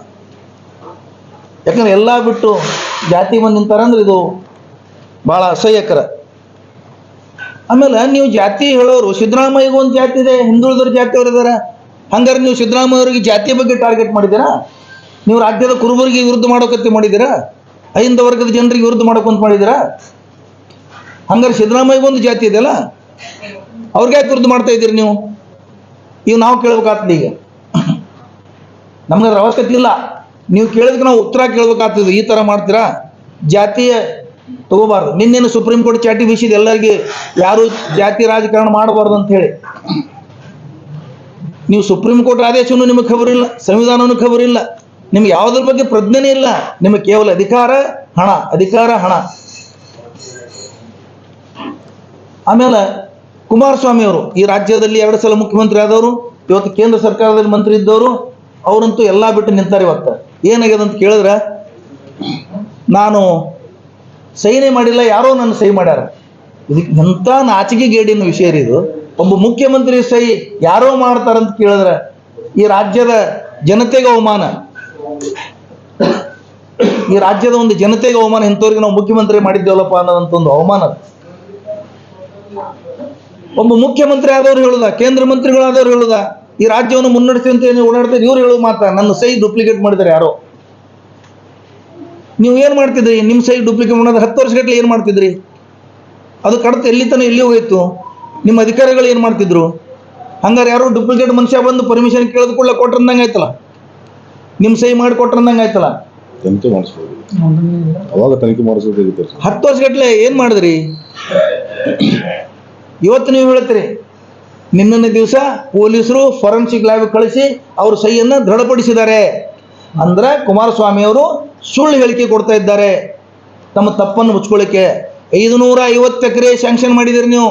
ಯಾಕಂದ್ರೆ ಎಲ್ಲ ಬಿಟ್ಟು ಜಾತಿ ಬಂದು ನಿಂತಾರಂದ್ರೆ ಇದು ಭಾಳ ಅಸಹ್ಯಕರ. ಆಮೇಲೆ ನೀವು ಜಾತಿ ಹೇಳೋರು, ಸಿದ್ದರಾಮಯ್ಯಗೂ ಒಂದು ಜಾತಿ ಇದೆ ಹಿಂದುಳಿದ್ರ ಜಾತಿ ಇದ್ದಾರೆ ಹಂಗಾರೆ ನೀವು ಸಿದ್ದರಾಮಯ್ಯ ಅವರಿಗೆ ಜಾತಿ ಬಗ್ಗೆ ಟಾರ್ಗೆಟ್ ಮಾಡಿದ್ದೀರಾ? ನೀವು ರಾಜ್ಯದ ಕುರುಬರಿಗೆ ವಿರುದ್ಧ ಮಾಡೋಕಂತ ಮಾಡಿದ್ದೀರಾ? ಐಂದ ವರ್ಗದ ಜನರಿಗೆ ವಿರುದ್ಧ ಮಾಡೋಕಂತ ಮಾಡಿದ್ದೀರಾ? ಹಂಗಾರೆ ಸಿದ್ದರಾಮಯ್ಯಗೂ ಒಂದು ಜಾತಿ ಇದೆಯಲ್ಲ, ಅವ್ರಿಗೆ ಯಾಕೆ ವಿರುದ್ಧ ಮಾಡ್ತಾ ಇದ್ದೀರಿ ನೀವು? ಈಗ ನಾವು ಕೇಳ್ಬೇಕಾಗ್ತದೆ ಈಗ. ನಮ್ಗೆ ಅವಶ್ಯಕತೆ ಇಲ್ಲ. ನೀವು ಕೇಳಿದಕ್ಕೆ ನಾವು ಉತ್ತರ ಕೇಳಬೇಕಾಗ್ತದೆ. ಈ ಥರ ಮಾಡ್ತೀರಾ? ಜಾತಿಯ ತಗೋಬಾರ್ದು. ನಿನ್ನೇನು ಸುಪ್ರೀಂ ಕೋರ್ಟ್ ಚಾಟಿ ಬೀಸಿದ. ಎಲ್ಲರಿಗೆ ಯಾರು ಜಾತಿ ರಾಜಕಾರಣ ಮಾಡಬಾರ್ದು ಅಂತ ಹೇಳಿ. ನೀವು ಸುಪ್ರೀಂ ಕೋರ್ಟ್ ಆದೇಶವನ್ನು ನಿಮಗೆ ಖಬರಿಲ್ಲ ಸಂವಿಧಾನವನ್ನು ಖಬರಿಲ್ಲ. ನಿಮ್ಗೆ ಯಾವುದ್ರ ಬಗ್ಗೆ ಪ್ರಜ್ಞೆನೇ ಇಲ್ಲ. ನಿಮಗೆ ಕೇವಲ ಅಧಿಕಾರ, ಹಣ ಅಧಿಕಾರ, ಹಣ. ಆಮೇಲೆ ಕುಮಾರಸ್ವಾಮಿ ಅವರು, ಈ ರಾಜ್ಯದಲ್ಲಿ ಎರಡು ಸಲ ಮುಖ್ಯಮಂತ್ರಿ ಆದವರು, ಇವತ್ತು ಕೇಂದ್ರ ಸರ್ಕಾರದಲ್ಲಿ ಮಂತ್ರಿ ಇದ್ದವರು, ಅವರಂತೂ ಎಲ್ಲ ಬಿಟ್ಟು ನಿಂತಾರೆ ಇವತ್ತು. ಏನಾಗ್ಯದ ಅಂತ ಕೇಳಿದ್ರೆ? ನಾನು ಸಹಿನೇ ಮಾಡಿಲ್ಲ, ಯಾರೋ ನನ್ನ ಸಹಿ ಮಾಡ್ಯಾರ. ಇದಕ್ಕೆ ಎಂಥ ನಾಚಿಕೆ ಗೇಡಿನ ವಿಷಯ ರೀ ಇದು. ಒಬ್ಬ ಮುಖ್ಯಮಂತ್ರಿ ಸಹಿ ಯಾರೋ ಮಾಡ್ತಾರಂತ ಕೇಳಿದ್ರೆ. ಈ ರಾಜ್ಯದ ಜನತೆಗೆ ಅವಮಾನ. ಈ ರಾಜ್ಯದ ಒಂದು ಜನತೆಗೆ ಅವಮಾನ, ಇಂಥವ್ರಿಗೆ ನಾವು ಮುಖ್ಯಮಂತ್ರಿ ಮಾಡಿದ್ದೇವಲ್ಲಪ್ಪ ಅನ್ನೋದಂತ ಒಂದು ಅವಮಾನ. ಒಬ್ಬ ಮುಖ್ಯಮಂತ್ರಿ ಆದವ್ರು ಹೇಳುದ, ಕೇಂದ್ರ ಮಂತ್ರಿಗಳಾದವ್ರು ಹೇಳುದ ಈ ರಾಜ್ಯವನ್ನು ಮುನ್ನಡೆಸಿ ಅಂತ ಏನು ಓಡಾಡ್ತೀರಿ ಇವ್ರು ಹೇಳೋ ಮಾತಾ ನನ್ನ ಸೈ ಡೂಪ್ಲಿಕೇಟ್ ಮಾಡಿದ್ದಾರೆ ಯಾರೋ. ನೀವು ಏನು ಮಾಡ್ತಿದ್ರಿ? ನಿಮ್ಮ ಸೈ ಡೂಪ್ಲಿಕೇಟ್ ಮಾಡೋದು ಹತ್ತು ವರ್ಷಗಟ್ಟಲೆ ಏನು ಮಾಡ್ತಿದ್ರಿ? ಅದು ಕಡತ ಎಲ್ಲಿ ತನಕ ಎಲ್ಲಿ ಹೋಯ್ತು. ನಿಮ್ಮ ಅಧಿಕಾರಿಗಳು ಏನು ಮಾಡ್ತಿದ್ರು? ಹಂಗಾರೆ ಯಾರು ಡೂಪ್ಲಿಕೇಟ್ ಮನುಷ್ಯ ಬಂದು ಪರ್ಮಿಷನ್ ಕೇಳಿದ ಕೂಡಲೇ ಕೊಟ್ರಂದಂಗೆ ಆಯ್ತಲ್ಲ? ನಿಮ್ಮ ಸೈ ಮಾಡಿ ಕೊಟ್ರಂದಂಗೆ ಆಯ್ತಲ್ಲ? ತನಿಖೆ ಮಾಡಿಸ್ಬೋದು. ಅವಾಗ ತನಿಖೆ ಹತ್ತು ವರ್ಷಗಟ್ಟಲೆ ಏನು ಮಾಡಿದ್ರಿ? ಇವತ್ತು ನೀವು ಹೇಳ್ತೀರಿ ನಿನ್ನೆ ದಿವಸ ಪೊಲೀಸರು ಫೊರೆನ್ಸಿಕ್ ಲ್ಯಾಬ್ ಕಳಿಸಿ ಅವ್ರ ಸಹಿಯನ್ನು ದೃಢಪಡಿಸಿದ್ದಾರೆ. ಅಂದ್ರೆ ಕುಮಾರಸ್ವಾಮಿ ಅವರು ಸುಳ್ಳು ಹೇಳಿಕೆ ಕೊಡ್ತಾ ಇದ್ದಾರೆ. ತಮ್ಮ ತಪ್ಪನ್ನು ಮುಚ್ಕೊಳ್ಳಿಕ್ಕೆ. ಐದು ನೂರ ಐವತ್ತು ಎಕರೆ ಸ್ಯಾಂಕ್ಷನ್ ಮಾಡಿದಿರಿ ನೀವು.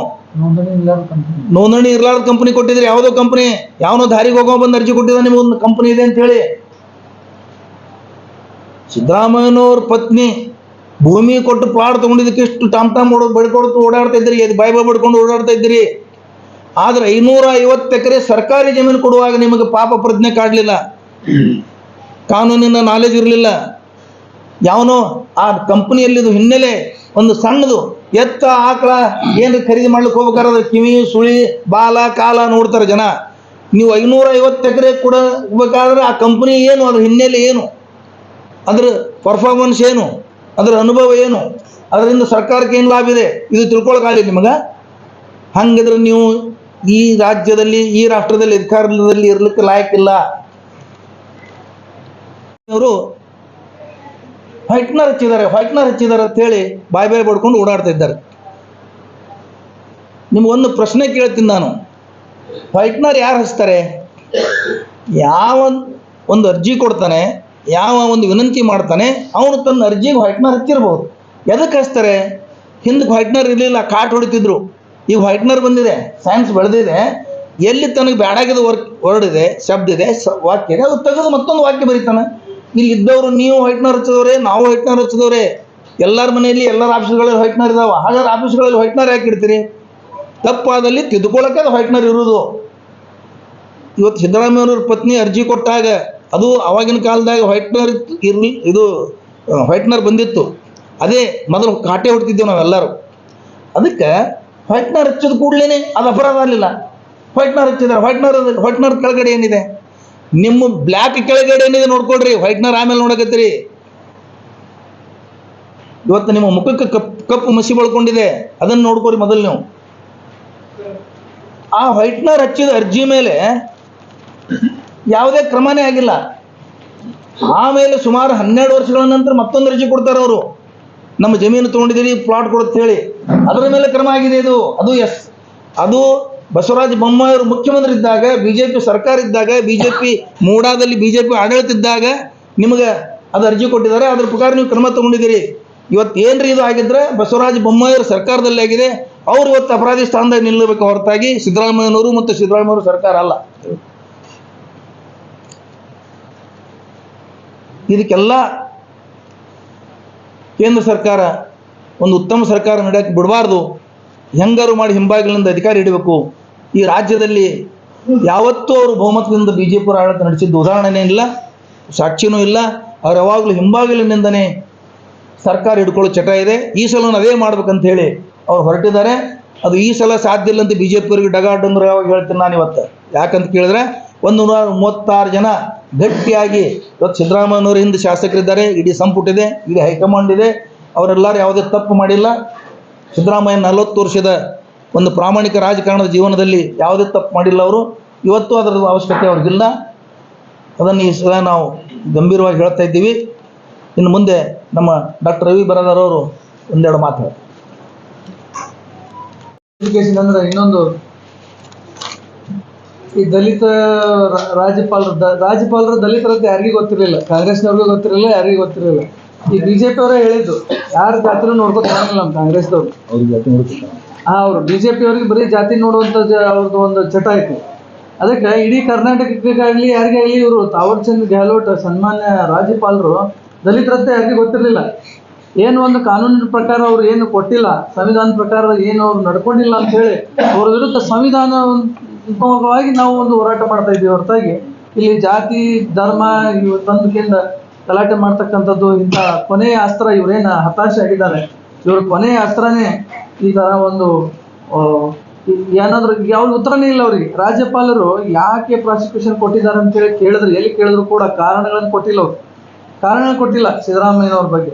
ನೋಂದಣಿ ಇರಲಾರ್ದ ಕಂಪನಿ ಕೊಟ್ಟಿದ್ರಿ. ಯಾವುದೋ ಕಂಪನಿ ಯಾವನೋ ದಾರಿಗೆ ಹೋಗೋ ಬಂದು ಅರ್ಜಿ ಕೊಟ್ಟಿದ್ದ ನಿಮಗೊಂದು ಒಂದು ಕಂಪನಿ ಇದೆ ಅಂತ ಹೇಳಿ. ಸಿದ್ದರಾಮಯ್ಯನವ್ರ ಪತ್ನಿ ಭೂಮಿ ಕೊಟ್ಟು ಪ್ಲಾಟ್ ತಗೊಂಡಿದ್ದಕ್ಕೆ ಎಷ್ಟು ಟಾಮ್ ಟಾಮ್ ಓಡೋ ಬಡ್ಕೊಡ್ತು ಓಡಾಡ್ತಾ ಇದ್ರಿ ಬಾಯ್ ಬಾಯ್ ಬಡ್ಕೊಂಡು ಓಡಾಡ್ತಾ ಇದ್ರಿ ಆದ್ರೆ ಐನೂರ ಐವತ್ತು ಎಕರೆ ಸರ್ಕಾರಿ ಜಮೀನು ಕೊಡುವಾಗ ನಿಮಗೆ ಪಾಪ ಪ್ರಜ್ಞೆ ಕಾಡಲಿಲ್ಲ. ಕಾನೂನಿನ ನಾಲೆಜ್ ಇರಲಿಲ್ಲ. ಯಾವನೋ ಆ ಕಂಪನಿಯಲ್ಲಿದು ಹಿನ್ನೆಲೆ ಒಂದು ಸಣ್ಣದು ಎತ್ತ, ಆಕಳ ಏನು ಖರೀದಿ ಮಾಡ್ಲಿಕ್ಕೆ ಹೋಗ್ಬೇಕಾದ್ರೆ ಕಿವಿ, ಸುಳಿ, ಬಾಲ, ಕಾಲ ನೋಡ್ತಾರೆ ಜನ. ನೀವು ಐನೂರ ಐವತ್ತು ಎಕರೆ ಕೊಡಬೇಕಾದ್ರೆ ಆ ಕಂಪನಿ ಏನು, ಅದ್ರ ಹಿನ್ನೆಲೆ ಏನು? ಅದ್ರ ಪರ್ಫಾರ್ಮೆನ್ಸ್ ಏನು? ಅದರ ಅನುಭವ ಏನು? ಅದರಿಂದ ಸರ್ಕಾರಕ್ಕೆ ಏನು ಲಾಭ ಇದೆ? ಇದು ತಿಳ್ಕೊಳಕಾಗಲಿ ನಿಮಗೆ? ಹಂಗಿದ್ರೆ ನೀವು ಈ ರಾಜ್ಯದಲ್ಲಿ, ಈ ರಾಷ್ಟ್ರದಲ್ಲಿ ಅಧಿಕಾರದಲ್ಲಿ ಇರ್ಲಿಕ್ಕೆ ಲಾಯಕ್ಕಿಲ್ಲ. ಅವರು ವೈಟ್ನರ್ ಹಚ್ಚಿದ್ದಾರೆ ವೈಟ್ನರ್ ಹಚ್ಚಿದ್ದಾರೆ ಅಂತ ಹೇಳಿ ಬಾಯ್ ಬಾಯ್ ಬಡ್ಕೊಂಡು ಓಡಾಡ್ತಾ ಇದ್ದಾರೆ. ನಿಮ್ಗೊಂದು ಪ್ರಶ್ನೆ ಕೇಳ್ತೀನಿ ನಾನು. ವೈಟ್ನರ್ ಯಾರು ಹಚ್ತಾರೆ? ಯಾವ ಒಂದು ಅರ್ಜಿ ಕೊಡ್ತಾನೆ, ಯಾವ ಒಂದು ವಿನಂತಿ ಮಾಡ್ತಾನೆ, ಅವನು ತನ್ನ ಅರ್ಜಿಗೆ ವೈಟ್ನರ್ ಹಚ್ಚಿರ್ಬೋದು. ಎದಕ್ಕೆ ಹಚ್ತಾರೆ? ಹಿಂದಕ್ಕೆ ವೈಟ್ನರ್ ಇರಲಿಲ್ಲ, ಕಾಟ್ ಹೊಡಿತಿದ್ರು. ಈಗ ವೈಟ್ನರ್ ಬಂದಿದೆ ಸೈನ್ಸ್ ಬೆಳೆದಿದೆ, ಎಲ್ಲಿ ತನಗೆ ಬ್ಯಾಡಾಗಿದ ವರ್ಕ್ ವರ್ಡ್ ಇದೆ, ಶಬ್ದ ಇದೆ ವಾಕ್ಯ ಇದೆ, ಅದು ತೆಗೆದು ಮತ್ತೊಂದು ವಾಕ್ಯ ಬರೀತಾನೆ. ಇಲ್ಲಿ ಇದ್ದವರು, ನೀವು ವೈಟ್ನರ್ ಹಚ್ಚಿದವ್ರೆ, ನಾವು ವೈಟ್ನರ್ ಹಚ್ಚಿದವ್ರೆ, ಎಲ್ಲರ ಮನೆಯಲ್ಲಿ ಎಲ್ಲರ ಆಫೀಸ್ಗಳಲ್ಲಿ ವೈಟ್ನರ್ ಇದಾವೆ, ಹಾಗಾದ್ರೆ ಆಫೀಸ್ಗಳಲ್ಲಿ ವೈಟ್ನರ್ ಯಾಕೆ ಇಡ್ತೀರಿ? ತಪ್ಪಾದಲ್ಲಿ ತಿದ್ದುಕೊಳ್ಳೋಕೆ ಅದು ವೈಟ್ನರ್ ಇರುವುದು. ಇವತ್ತು ಸಿದ್ದರಾಮಯ್ಯವ್ರ ಪತ್ನಿ ಅರ್ಜಿ ಕೊಟ್ಟಾಗ, ಅದು ಅವಾಗಿನ ಕಾಲದಾಗ ವೈಟ್ನರ್ ಇರ್ಲಿ, ಇದು, ವೈಟ್ನರ್ ಬಂದಿತ್ತು. ಅದೇ ಮೊದಲು ಕಾಟೆ ಹೊಡ್ತಿದ್ದೇವೆ ನಾವೆಲ್ಲರೂ. ಅದಕ್ಕೆ ವೈಟ್ನರ್ ಹಚ್ಚಿದ ಕೂಡಲೇ ಅದು ಅಪರಾಧ ಆಗಲಿಲ್ಲ. ವೈಟ್ನರ್ ಹಚ್ಚಿದ್ದಾರೆ ವೈಟ್ನರ್ ವೈಟ್ನರ್ ಕೆಳಗಡೆ ಏನಿದೆ? ನಿಮ್ಮ ಬ್ಲ್ಯಾಕ್ ಕೆಳಗಡೆ ಏನಿದೆ ನೋಡ್ಕೊಳ್ರಿ ವೈಟ್ನರ್ ಆಮೇಲೆ ನೋಡಕತ್ತೀರಿ. ಇವತ್ತು ನಿಮ್ಮ ಮುಖಕ್ಕೆ ಕಪ್ ಕಪ್ಪು ಮಸಿ ಬಳ್ಕೊಂಡಿದೆ. ಅದನ್ನು ನೋಡ್ಕೊರಿ ಮೊದಲು ನೀವು. ಆ ವೈಟ್ನರ್ ಹಚ್ಚಿದ ಅರ್ಜಿ ಮೇಲೆ ಯಾವುದೇ ಕ್ರಮನೇ ಆಗಿಲ್ಲ. ಆಮೇಲೆ ಸುಮಾರು ಹನ್ನೆರಡು ವರ್ಷಗಳ ನಂತರ ಮತ್ತೊಂದು ಅರ್ಜಿ ಕೊಡ್ತಾರೆ ಅವರು. ನಮ್ಮ ಜಮೀನು ತೊಗೊಂಡಿದ್ದೀರಿ ಪ್ಲಾಟ್ ಕೊಡುತ್ತೆ ಹೇಳಿ ಅದರ ಮೇಲೆ ಕ್ರಮ ಆಗಿದೆ ಇದು. ಅದು ಎಸ್. ಅದು ಬಸವರಾಜ ಬೊಮ್ಮಾಯಿ ಅವರು ಮುಖ್ಯಮಂತ್ರಿ ಇದ್ದಾಗ, ಬಿಜೆಪಿ ಸರ್ಕಾರ ಇದ್ದಾಗ, ಬಿಜೆಪಿ ಮೂಡಾದಲ್ಲಿ ಬಿಜೆಪಿ ಆಡಳಿತ ಇದ್ದಾಗ ನಿಮಗೆ ಅದು ಅರ್ಜಿ ಕೊಟ್ಟಿದ್ದಾರೆ. ಅದ್ರ ಪ್ರಕಾರ ನೀವು ಕ್ರಮ ತಗೊಂಡಿದ್ದೀರಿ. ಇವತ್ತು ಏನ್ರಿ ಇದು ಆಗಿದ್ರೆ ಬಸವರಾಜ ಬೊಮ್ಮಾಯಿಯವರು ಸರ್ಕಾರದಲ್ಲಿ ಆಗಿದೆ. ಅವ್ರು ಇವತ್ತು ಅಪರಾಧಿ ಸ್ಥಾನದಲ್ಲಿ ನಿಲ್ಲಬೇಕು ಹೊರತಾಗಿ ಸಿದ್ದರಾಮಯ್ಯನವರು ಮತ್ತು ಸಿದ್ದರಾಮಯ್ಯವರು ಸರ್ಕಾರ ಅಲ್ಲ. ಇದಕ್ಕೆಲ್ಲ ಕೇಂದ್ರ ಸರ್ಕಾರ ಒಂದು ಉತ್ತಮ ಸರ್ಕಾರ ನಡೆಯಕ್ಕೆ ಬಿಡಬಾರ್ದು. ಹೆಂಗಾರು ಮಾಡಿ ಹಿಂಬಾಗಿಲಿಂದ ಅಧಿಕಾರ ಹಿಡಬೇಕು. ಈ ರಾಜ್ಯದಲ್ಲಿ ಯಾವತ್ತೂ ಅವರು ಬಹುಮತದಿಂದ ಬಿ ಜೆ ಪಿ ಆಡಳಿತ ನಡೆಸಿದ್ದು ಉದಾಹರಣೆನೇ ಇಲ್ಲ, ಸಾಕ್ಷಿನೂ ಇಲ್ಲ. ಅವ್ರು ಯಾವಾಗಲೂ ಹಿಂಬಾಗಿಲಿನಿಂದನೇ ಸರ್ಕಾರ ಹಿಡ್ಕೊಳ್ಳೋ ಚಟ ಇದೆ. ಈ ಸಲ ಅದೇ ಮಾಡ್ಬೇಕಂತ ಹೇಳಿ ಅವ್ರು ಹೊರಟಿದ್ದಾರೆ. ಅದು ಈ ಸಲ ಸಾಧ್ಯ ಇಲ್ಲ ಅಂತ ಬಿ ಜೆ ಪಿಯವರಿಗೆ ಡಗ ಯಾವಾಗ ಹೇಳ್ತೀನಿ ನಾನು ಇವತ್ತು. ಯಾಕಂತ ಕೇಳಿದ್ರೆ ಒಂದು ನೂರ ಮೂವತ್ತಾರು ಜನ ಗಟ್ಟಿಯಾಗಿ ಇವತ್ತು ಸಿದ್ದರಾಮಯ್ಯನವರು ಹಿಂದೆ ಶಾಸಕರಿದ್ದಾರೆ. ಇಡೀ ಸಂಪುಟ ಇದೆ, ಇಡೀ ಹೈಕಮಾಂಡ್ ಇದೆ. ಅವರೆಲ್ಲರೂ ಯಾವುದೇ ತಪ್ಪು ಮಾಡಿಲ್ಲ. ಸಿದ್ದರಾಮಯ್ಯ ನಲವತ್ತು ವರ್ಷದ ಒಂದು ಪ್ರಾಮಾಣಿಕ ರಾಜಕಾರಣದ ಜೀವನದಲ್ಲಿ ಯಾವುದೇ ತಪ್ಪು ಮಾಡಿಲ್ಲ ಅವರು. ಇವತ್ತು ಅದರ ಅವಶ್ಯಕತೆ ಅವ್ರಿಗಿಲ್ಲ. ಅದನ್ನು ಈ ಸಲ ನಾವು ಗಂಭೀರವಾಗಿ ಹೇಳ್ತಾ ಇದ್ದೀವಿ. ಇನ್ನು ಮುಂದೆ ನಮ್ಮ ಡಾಕ್ಟರ್ ರವಿ ಬರದಾರ್ ಅವರು ಒಂದೆರಡು ಮಾತು ಎಜುಕೇಶನ್ ಅಂದ್ರೆ ಇನ್ನೊಂದು ಈ ದಲಿತ ರಾಜ್ಯಪಾಲರು ರಾಜ್ಯಪಾಲರು ದಲಿತರಂತೆ ಯಾರಿಗೂ ಗೊತ್ತಿರಲಿಲ್ಲ. ಕಾಂಗ್ರೆಸ್ನವ್ರಿಗೂ ಗೊತ್ತಿರಲಿಲ್ಲ, ಯಾರಿಗೂ ಗೊತ್ತಿರಲಿಲ್ಲ. ಈ ಬಿಜೆಪಿ ಅವರೇ ಹೇಳಿದ್ದು. ಯಾರ ಜಾತ್ರೆ ನೋಡ್ಕೊತ ನಮ್ ನಮ್ಮ ಕಾಂಗ್ರೆಸ್ದವ್ರು ಹಾ ಅವರು. ಬಿಜೆಪಿ ಅವ್ರಿಗೆ ಬರೀ ಜಾತಿ ನೋಡುವಂತ ಅವ್ರದ್ದು ಒಂದು ಚಟ ಐತಿ. ಅದಕ್ಕೆ ಇಡೀ ಕರ್ನಾಟಕಕ್ಕಾಗ್ಲಿ ಯಾರಿಗಾಗ್ಲಿ ಇವರು ತಾವರ್ ಚಂದ್ ಗೆಹ್ಲೋಟ್ ಸನ್ಮಾನ್ಯ ರಾಜ್ಯಪಾಲರು ದಲಿತರಂತ ಯಾರಿಗೂ ಗೊತ್ತಿರಲಿಲ್ಲ. ಏನು ಒಂದು ಕಾನೂನಿನ ಪ್ರಕಾರ ಅವ್ರು ಏನು ಕೊಟ್ಟಿಲ್ಲ ಸಂವಿಧಾನ ಪ್ರಕಾರ ಏನು ಅವ್ರು ನಡ್ಕೊಂಡಿಲ್ಲ ಅಂತ ಹೇಳಿ ಅವ್ರ ವಿರುದ್ಧ ಸಂವಿಧಾನವಾಗಿ ನಾವು ಒಂದು ಹೋರಾಟ ಮಾಡ್ತಾ ಇದ್ದೀವಿ ಹೊರತಾಗಿ. ಇಲ್ಲಿ ಜಾತಿ ಧರ್ಮ ತಂದಕಿಂದ ಗಲಾಟೆ ಮಾಡ್ತಕ್ಕಂಥದ್ದು ಇಂಥ ಕೊನೆಯ ಅಸ್ತ್ರ ಇವರೇನು ಹತಾಶೆ ಆಗಿದ್ದಾರೆ. ಇವ್ರ ಕೊನೆಯ ಅಸ್ತ್ರನೇ ಈ ಥರ ಒಂದು ಏನಾದ್ರು ಯಾವ ಉತ್ತರನೇ ಇಲ್ಲ ಅವ್ರಿಗೆ. ರಾಜ್ಯಪಾಲರು ಯಾಕೆ ಪ್ರಾಸಿಕ್ಯೂಷನ್ ಕೊಟ್ಟಿದ್ದಾರೆ ಅಂತ ಹೇಳಿ ಕೇಳಿದ್ರು ಎಲ್ಲಿ ಕೇಳಿದ್ರು ಕೂಡ ಕಾರಣಗಳನ್ನು ಕೊಟ್ಟಿಲ್ಲ ಅವ್ರು. ಕಾರಣ ಕೊಟ್ಟಿಲ್ಲ ಸಿದ್ದರಾಮಯ್ಯನವ್ರ ಬಗ್ಗೆ.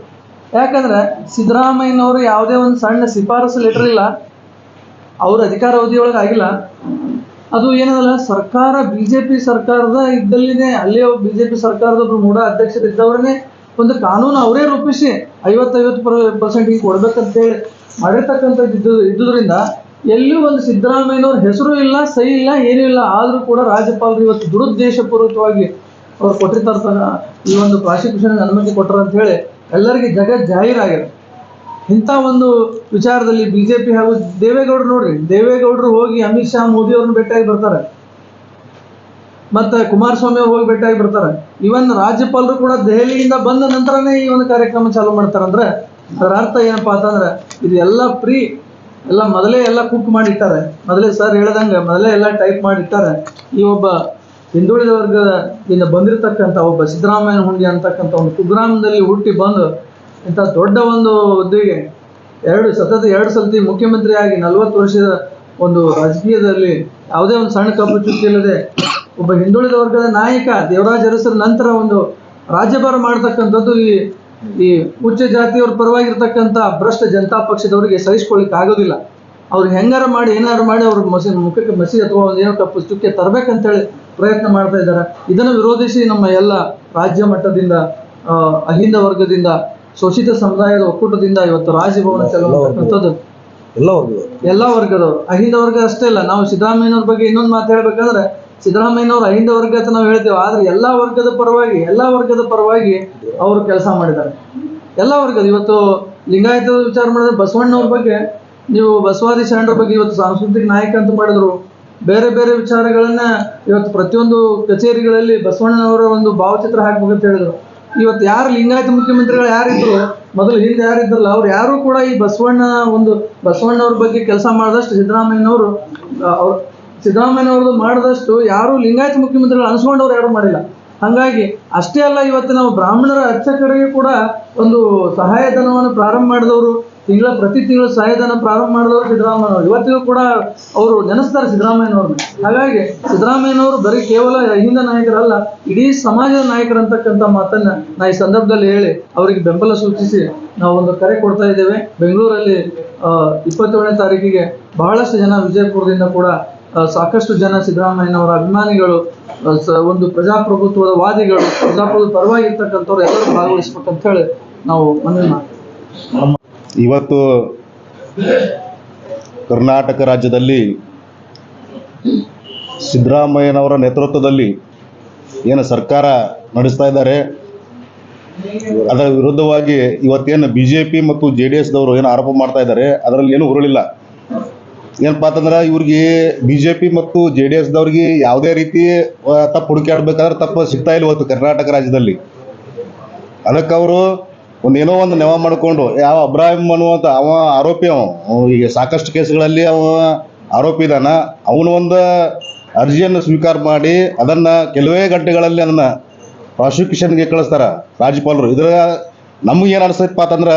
ಯಾಕಂದ್ರೆ ಸಿದ್ದರಾಮಯ್ಯನವರು ಯಾವುದೇ ಒಂದು ಸಣ್ಣ ಶಿಫಾರಸು ಲೆಟರ್ ಇಲ್ಲ. ಅವ್ರ ಅಧಿಕಾರ ಅವಧಿಯೊಳಗೆ ಆಗಿಲ್ಲ ಅದು ಏನದಲ್ಲ, ಸರ್ಕಾರ ಬಿಜೆಪಿ ಸರ್ಕಾರದ ಇದ್ದಲ್ಲಿನೇ ಅಲ್ಲೇ ಬಿಜೆಪಿ ಸರ್ಕಾರದ ಒಬ್ರು ಅಧ್ಯಕ್ಷರು ಅಧ್ಯಕ್ಷರಿದ್ದವರನ್ನೇ ಒಂದು ಕಾನೂನು ಅವರೇ ರೂಪಿಸಿ ಐವತ್ತೈವತ್ತು ಪರ್ಸೆಂಟ್ ಈಗ ಕೊಡ್ಬೇಕಂತ ಹೇಳಿ ಮಾಡಿರ್ತಕ್ಕಂಥದ್ದು ಇದ್ದು, ಇದ್ದುದರಿಂದ ಎಲ್ಲೂ ಒಂದು ಸಿದ್ದರಾಮಯ್ಯನವ್ರ ಹೆಸರು ಇಲ್ಲ, ಸಹಿ ಇಲ್ಲ, ಏನೂ ಇಲ್ಲ, ಆದರೂ ಕೂಡ ರಾಜ್ಯಪಾಲರು ಇವತ್ತು ದುರುದ್ದೇಶಪೂರ್ವಕವಾಗಿ ಅವ್ರು ಕೊಟ್ಟಿರ್ತಾರ ಈ ಒಂದು ಪ್ರಾಸಿಕ್ಯೂಷನ್ ಅನುಮತಿ ಕೊಟ್ಟರು ಅಂತ ಹೇಳಿ ಎಲ್ಲರಿಗೆ ಜಗತ್ ಜಾಹೀರಾಗಿದೆ. ಇಂಥ ಒಂದು ವಿಚಾರದಲ್ಲಿ ಬಿಜೆಪಿ ಹಾಗೂ ದೇವೇಗೌಡರು ನೋಡ್ರಿ, ದೇವೇಗೌಡರು ಹೋಗಿ ಅಮಿತ್ ಶಾ, ಮೋದಿ ಅವ್ರನ್ನ ಭೇಟಿಯಾಗಿ ಬರ್ತಾರೆ. ಮತ್ತೆ ಕುಮಾರಸ್ವಾಮಿ ಅವ್ರು ಹೋಗಿ ಭೇಟಿಯಾಗಿ ಬರ್ತಾರೆ. ಇವನ್ ರಾಜ್ಯಪಾಲರು ಕೂಡ ದೆಹಲಿಯಿಂದ ಬಂದ ನಂತರನೇ ಈ ಒಂದು ಕಾರ್ಯಕ್ರಮ ಚಾಲೂ ಮಾಡ್ತಾರಂದ್ರೆ ಅದರ ಅರ್ಥ ಏನಪ್ಪಾ ಅಂತಂದ್ರೆ, ಇದು ಎಲ್ಲ ಫ್ರೀ ಎಲ್ಲ ಮೊದಲೇ ಎಲ್ಲ ಕುಕ್ ಮಾಡಿಟ್ಟಾರೆ. ಮೊದಲೇ ಸರ್ ಹೇಳ್ದಂಗೆ, ಮೊದಲೇ ಎಲ್ಲ ಟೈಪ್ ಮಾಡಿಟ್ಟಾರೆ. ಈ ಒಬ್ಬ ಹಿಂದುಳಿದ ವರ್ಗದ ಇಂದ ಬಂದಿರತಕ್ಕಂಥ ಒಬ್ಬ ಸಿದ್ದರಾಮಯ್ಯ ಹುಂಡಿ ಅಂತಕ್ಕಂಥ ಒಂದು ಕುಗ್ರಾಮದಲ್ಲಿ ಹುಟ್ಟಿ ಬಂದು ಇಂಥ ದೊಡ್ಡ ಒಂದು ಹುದ್ದೆಗೆ ಎರಡು ಸತತ ಎರಡು ಸಲತಿ ಮುಖ್ಯಮಂತ್ರಿಯಾಗಿ ನಲವತ್ತು ವರ್ಷದ ಒಂದು ರಾಜಕೀಯದಲ್ಲಿ ಯಾವುದೇ ಒಂದು ಸಣ್ಣ ಕಪ್ಪು ಚುಕ್ಕಿ ಇಲ್ಲದೆ ಒಬ್ಬ ಹಿಂದುಳಿದ ವರ್ಗದ ನಾಯಕ ದೇವರಾಜ್ ಅರಸರ ನಂತರ ಒಂದು ರಾಜ್ಯಭಾರ ಮಾಡ್ತಕ್ಕಂಥದ್ದು ಈ ಈ ಉಚ್ಚ ಜಾತಿಯವ್ರ ಪರವಾಗಿರ್ತಕ್ಕಂಥ ಭ್ರಷ್ಟ ಜನತಾ ಪಕ್ಷದವರಿಗೆ ಸಹಿಸ್ಕೊಳ್ಳಿಕ್ಕೆ ಆಗೋದಿಲ್ಲ. ಅವ್ರು ಹೆಂಗಾರ ಮಾಡಿ, ಏನಾರು ಮಾಡಿ ಅವ್ರ ಮಸಿ, ಮುಖಕ್ಕೆ ಮಸಿ ಅಥವಾ ಒಂದು ಏನೋ ಕಪ್ಪು ಚುಕ್ಕೆ ತರಬೇಕಂತೇಳಿ ಪ್ರಯತ್ನ ಮಾಡ್ತಾ ಇದ್ದಾರೆ. ಇದನ್ನು ವಿರೋಧಿಸಿ ನಮ್ಮ ಎಲ್ಲ ರಾಜ್ಯ ಮಟ್ಟದಿಂದ ಅಹಿಂದ ವರ್ಗದಿಂದ ಶೋಷಿತ ಸಮುದಾಯದ ಒಕ್ಕೂಟದಿಂದ ಇವತ್ತು ರಾಜಭವನ ಚಲೋ ಎಲ್ಲ ವರ್ಗದವರು. ಎಲ್ಲ ವರ್ಗದವರು. ಅಹಿಂದ ವರ್ಗ ಅಷ್ಟೇ ಇಲ್ಲ. ನಾವು ಸಿದ್ದರಾಮಯ್ಯನವ್ರ ಬಗ್ಗೆ ಇನ್ನೊಂದು ಮಾತು ಹೇಳ್ಬೇಕಂದ್ರೆ ಸಿದ್ದರಾಮಯ್ಯನವ್ರು ಅಹಿಂದ ವರ್ಗ ಅಂತ ನಾವು ಹೇಳ್ತೇವೆ. ಆದ್ರೆ ಎಲ್ಲಾ ವರ್ಗದ ಪರವಾಗಿ ಎಲ್ಲಾ ವರ್ಗದ ಪರವಾಗಿ ಅವರು ಕೆಲಸ ಮಾಡಿದ್ದಾರೆ. ಎಲ್ಲ ವರ್ಗದ ಇವತ್ತು ಲಿಂಗಾಯತ ವಿಚಾರ ಮಾಡಿದ್ರೆ ಬಸವಣ್ಣವ್ರ ಬಗ್ಗೆ ನೀವು ಬಸವಾದಿ ಶರಣರ ಬಗ್ಗೆ ಇವತ್ತು ಸಾಂಸ್ಕೃತಿಕ ನಾಯಕ ಅಂತ ಮಾಡಿದ್ರು. ಬೇರೆ ಬೇರೆ ವಿಚಾರಗಳನ್ನ ಇವತ್ತು ಪ್ರತಿಯೊಂದು ಕಚೇರಿಗಳಲ್ಲಿ ಬಸವಣ್ಣನವರ ಒಂದು ಭಾವಚಿತ್ರ ಹಾಕ್ಬೇಕಂತ ಹೇಳಿದ್ರು. ಇವತ್ತು ಯಾರು ಲಿಂಗಾಯತ ಮುಖ್ಯಮಂತ್ರಿಗಳು ಯಾರಿದ್ರು, ಮೊದಲು ಹಿಂದೆ ಯಾರಿದ್ರಲ್ಲ, ಅವ್ರು ಯಾರು ಕೂಡ ಈ ಬಸವಣ್ಣ ಒಂದು ಬಸವಣ್ಣವ್ರ ಬಗ್ಗೆ ಕೆಲಸ ಮಾಡಿದಷ್ಟು ಸಿದ್ದರಾಮಯ್ಯನವರು ಅವ್ರು ಸಿದ್ದರಾಮಯ್ಯನವ್ರದ್ದು ಮಾಡಿದಷ್ಟು ಯಾರು ಲಿಂಗಾಯತ ಮುಖ್ಯಮಂತ್ರಿಗಳು ಅನಿಸ್ಕೊಂಡವ್ರು ಯಾರು ಮಾಡಿಲ್ಲ. ಹಂಗಾಗಿ ಅಷ್ಟೇ ಅಲ್ಲ ಇವತ್ತು ನಾವು ಬ್ರಾಹ್ಮಣರ ಅರ್ಚಕರಿಗೆ ಕೂಡ ಒಂದು ಸಹಾಯಧನವನ್ನು ಪ್ರಾರಂಭ ಮಾಡಿದವರು ತಿಂಗಳ ಪ್ರತಿ ತಿಂಗಳು ಸಹಾಯಧನ ಪ್ರಾರಂಭ ಮಾಡಿದವರು ಸಿದ್ದರಾಮಯ್ಯನವರು. ಇವತ್ತಿಗೂ ಕೂಡ ಅವರು ನೆನೆಸ್ತಾರೆ ಸಿದ್ದರಾಮಯ್ಯನವ್ರನ್ನ. ಹಾಗಾಗಿ ಸಿದ್ದರಾಮಯ್ಯನವರು ಬರೀ ಕೇವಲ ಹಿಂದ ನಾಯಕರಲ್ಲ, ಇಡೀ ಸಮಾಜದ ನಾಯಕರಂತಕ್ಕಂಥ ಮಾತನ್ನ ನಾ ಈ ಸಂದರ್ಭದಲ್ಲಿ ಹೇಳಿ ಅವರಿಗೆ ಬೆಂಬಲ ಸೂಚಿಸಿ ನಾವು ಒಂದು ಕರೆ ಕೊಡ್ತಾ ಇದ್ದೇವೆ. ಬೆಂಗಳೂರಲ್ಲಿ ಇಪ್ಪತ್ತೇಳನೇ ತಾರೀಕಿಗೆ ಬಹಳಷ್ಟು ಜನ ವಿಜಯಪುರದಿಂದ ಕೂಡ ಸಾಕಷ್ಟು ಜನ ಸಿದ್ದರಾಮಯ್ಯನವರ ಅಭಿಮಾನಿಗಳು ಒಂದು ಪ್ರಜಾಪ್ರಭುತ್ವದ ವಾದಿಗಳು ಪ್ರಜಾಪ್ರಭುತ್ವ ಪರವಾಗಿರ್ತಕ್ಕಂಥವ್ರು ಎಲ್ಲರೂ ಭಾಗವಹಿಸ್ಬೇಕಂತ ಹೇಳಿ ನಾವು ಮನವಿ ಮಾಡ್ತೀವಿ. ಇವತ್ತು ಕರ್ನಾಟಕ ರಾಜ್ಯದಲ್ಲಿ ಸಿದ್ದರಾಮಯ್ಯನವರ ನೇತೃತ್ವದಲ್ಲಿ ಏನು ಸರ್ಕಾರ ನಡೆಸ್ತಾ ಇದ್ದಾರೆ, ಅದರ ವಿರುದ್ಧವಾಗಿ ಇವತ್ತೇನು ಬಿ ಜೆ ಪಿ ಮತ್ತು ಜೆ ಡಿ ಎಸ್ದವರು ಏನು ಆರೋಪ ಮಾಡ್ತಾ ಇದ್ದಾರೆ, ಅದರಲ್ಲಿ ಏನು ಉರುಳಿಲ್ಲ ಏನಪ್ಪಾ ಅಂತಂದ್ರೆ ಇವ್ರಿಗೆ ಬಿ ಜೆ ಪಿ ಮತ್ತು ಜೆ ಡಿ ಎಸ್ದವ್ರಿಗೆ ಯಾವುದೇ ರೀತಿ ತಪ್ಪು ಹುಡುಕಾಡ್ಬೇಕಾದ್ರೆ ತಪ್ಪು ಸಿಗ್ತಾ ಇಲ್ಲ ಇವತ್ತು ಕರ್ನಾಟಕ ರಾಜ್ಯದಲ್ಲಿ. ಅದಕ್ಕೆ ಅವರು ಒಂದು ಏನೋ ಒಂದು ನೆವ ಮಾಡಿಕೊಂಡು ಯಾವ ಅಬ್ರಾಹಿಂ ಅನ್ನುವಂಥ ಅವ ಆರೋಪಿ ಅವ. ಈಗ ಸಾಕಷ್ಟು ಕೇಸ್ಗಳಲ್ಲಿ ಅವ ಆರೋಪಿ ಇದಾನ. ಅವನು ಒಂದು ಅರ್ಜಿಯನ್ನು ಸ್ವೀಕಾರ ಮಾಡಿ ಅದನ್ನು ಕೆಲವೇ ಗಂಟೆಗಳಲ್ಲಿ ಅದನ್ನು ಪ್ರಾಸಿಕ್ಯೂಷನ್ಗೆ ಕಳಿಸ್ತಾರೆ ರಾಜ್ಯಪಾಲರು. ಇದ್ರ ಏನು ಅನಿಸ್ತೈತಪ್ಪ ಅಂತಂದ್ರೆ,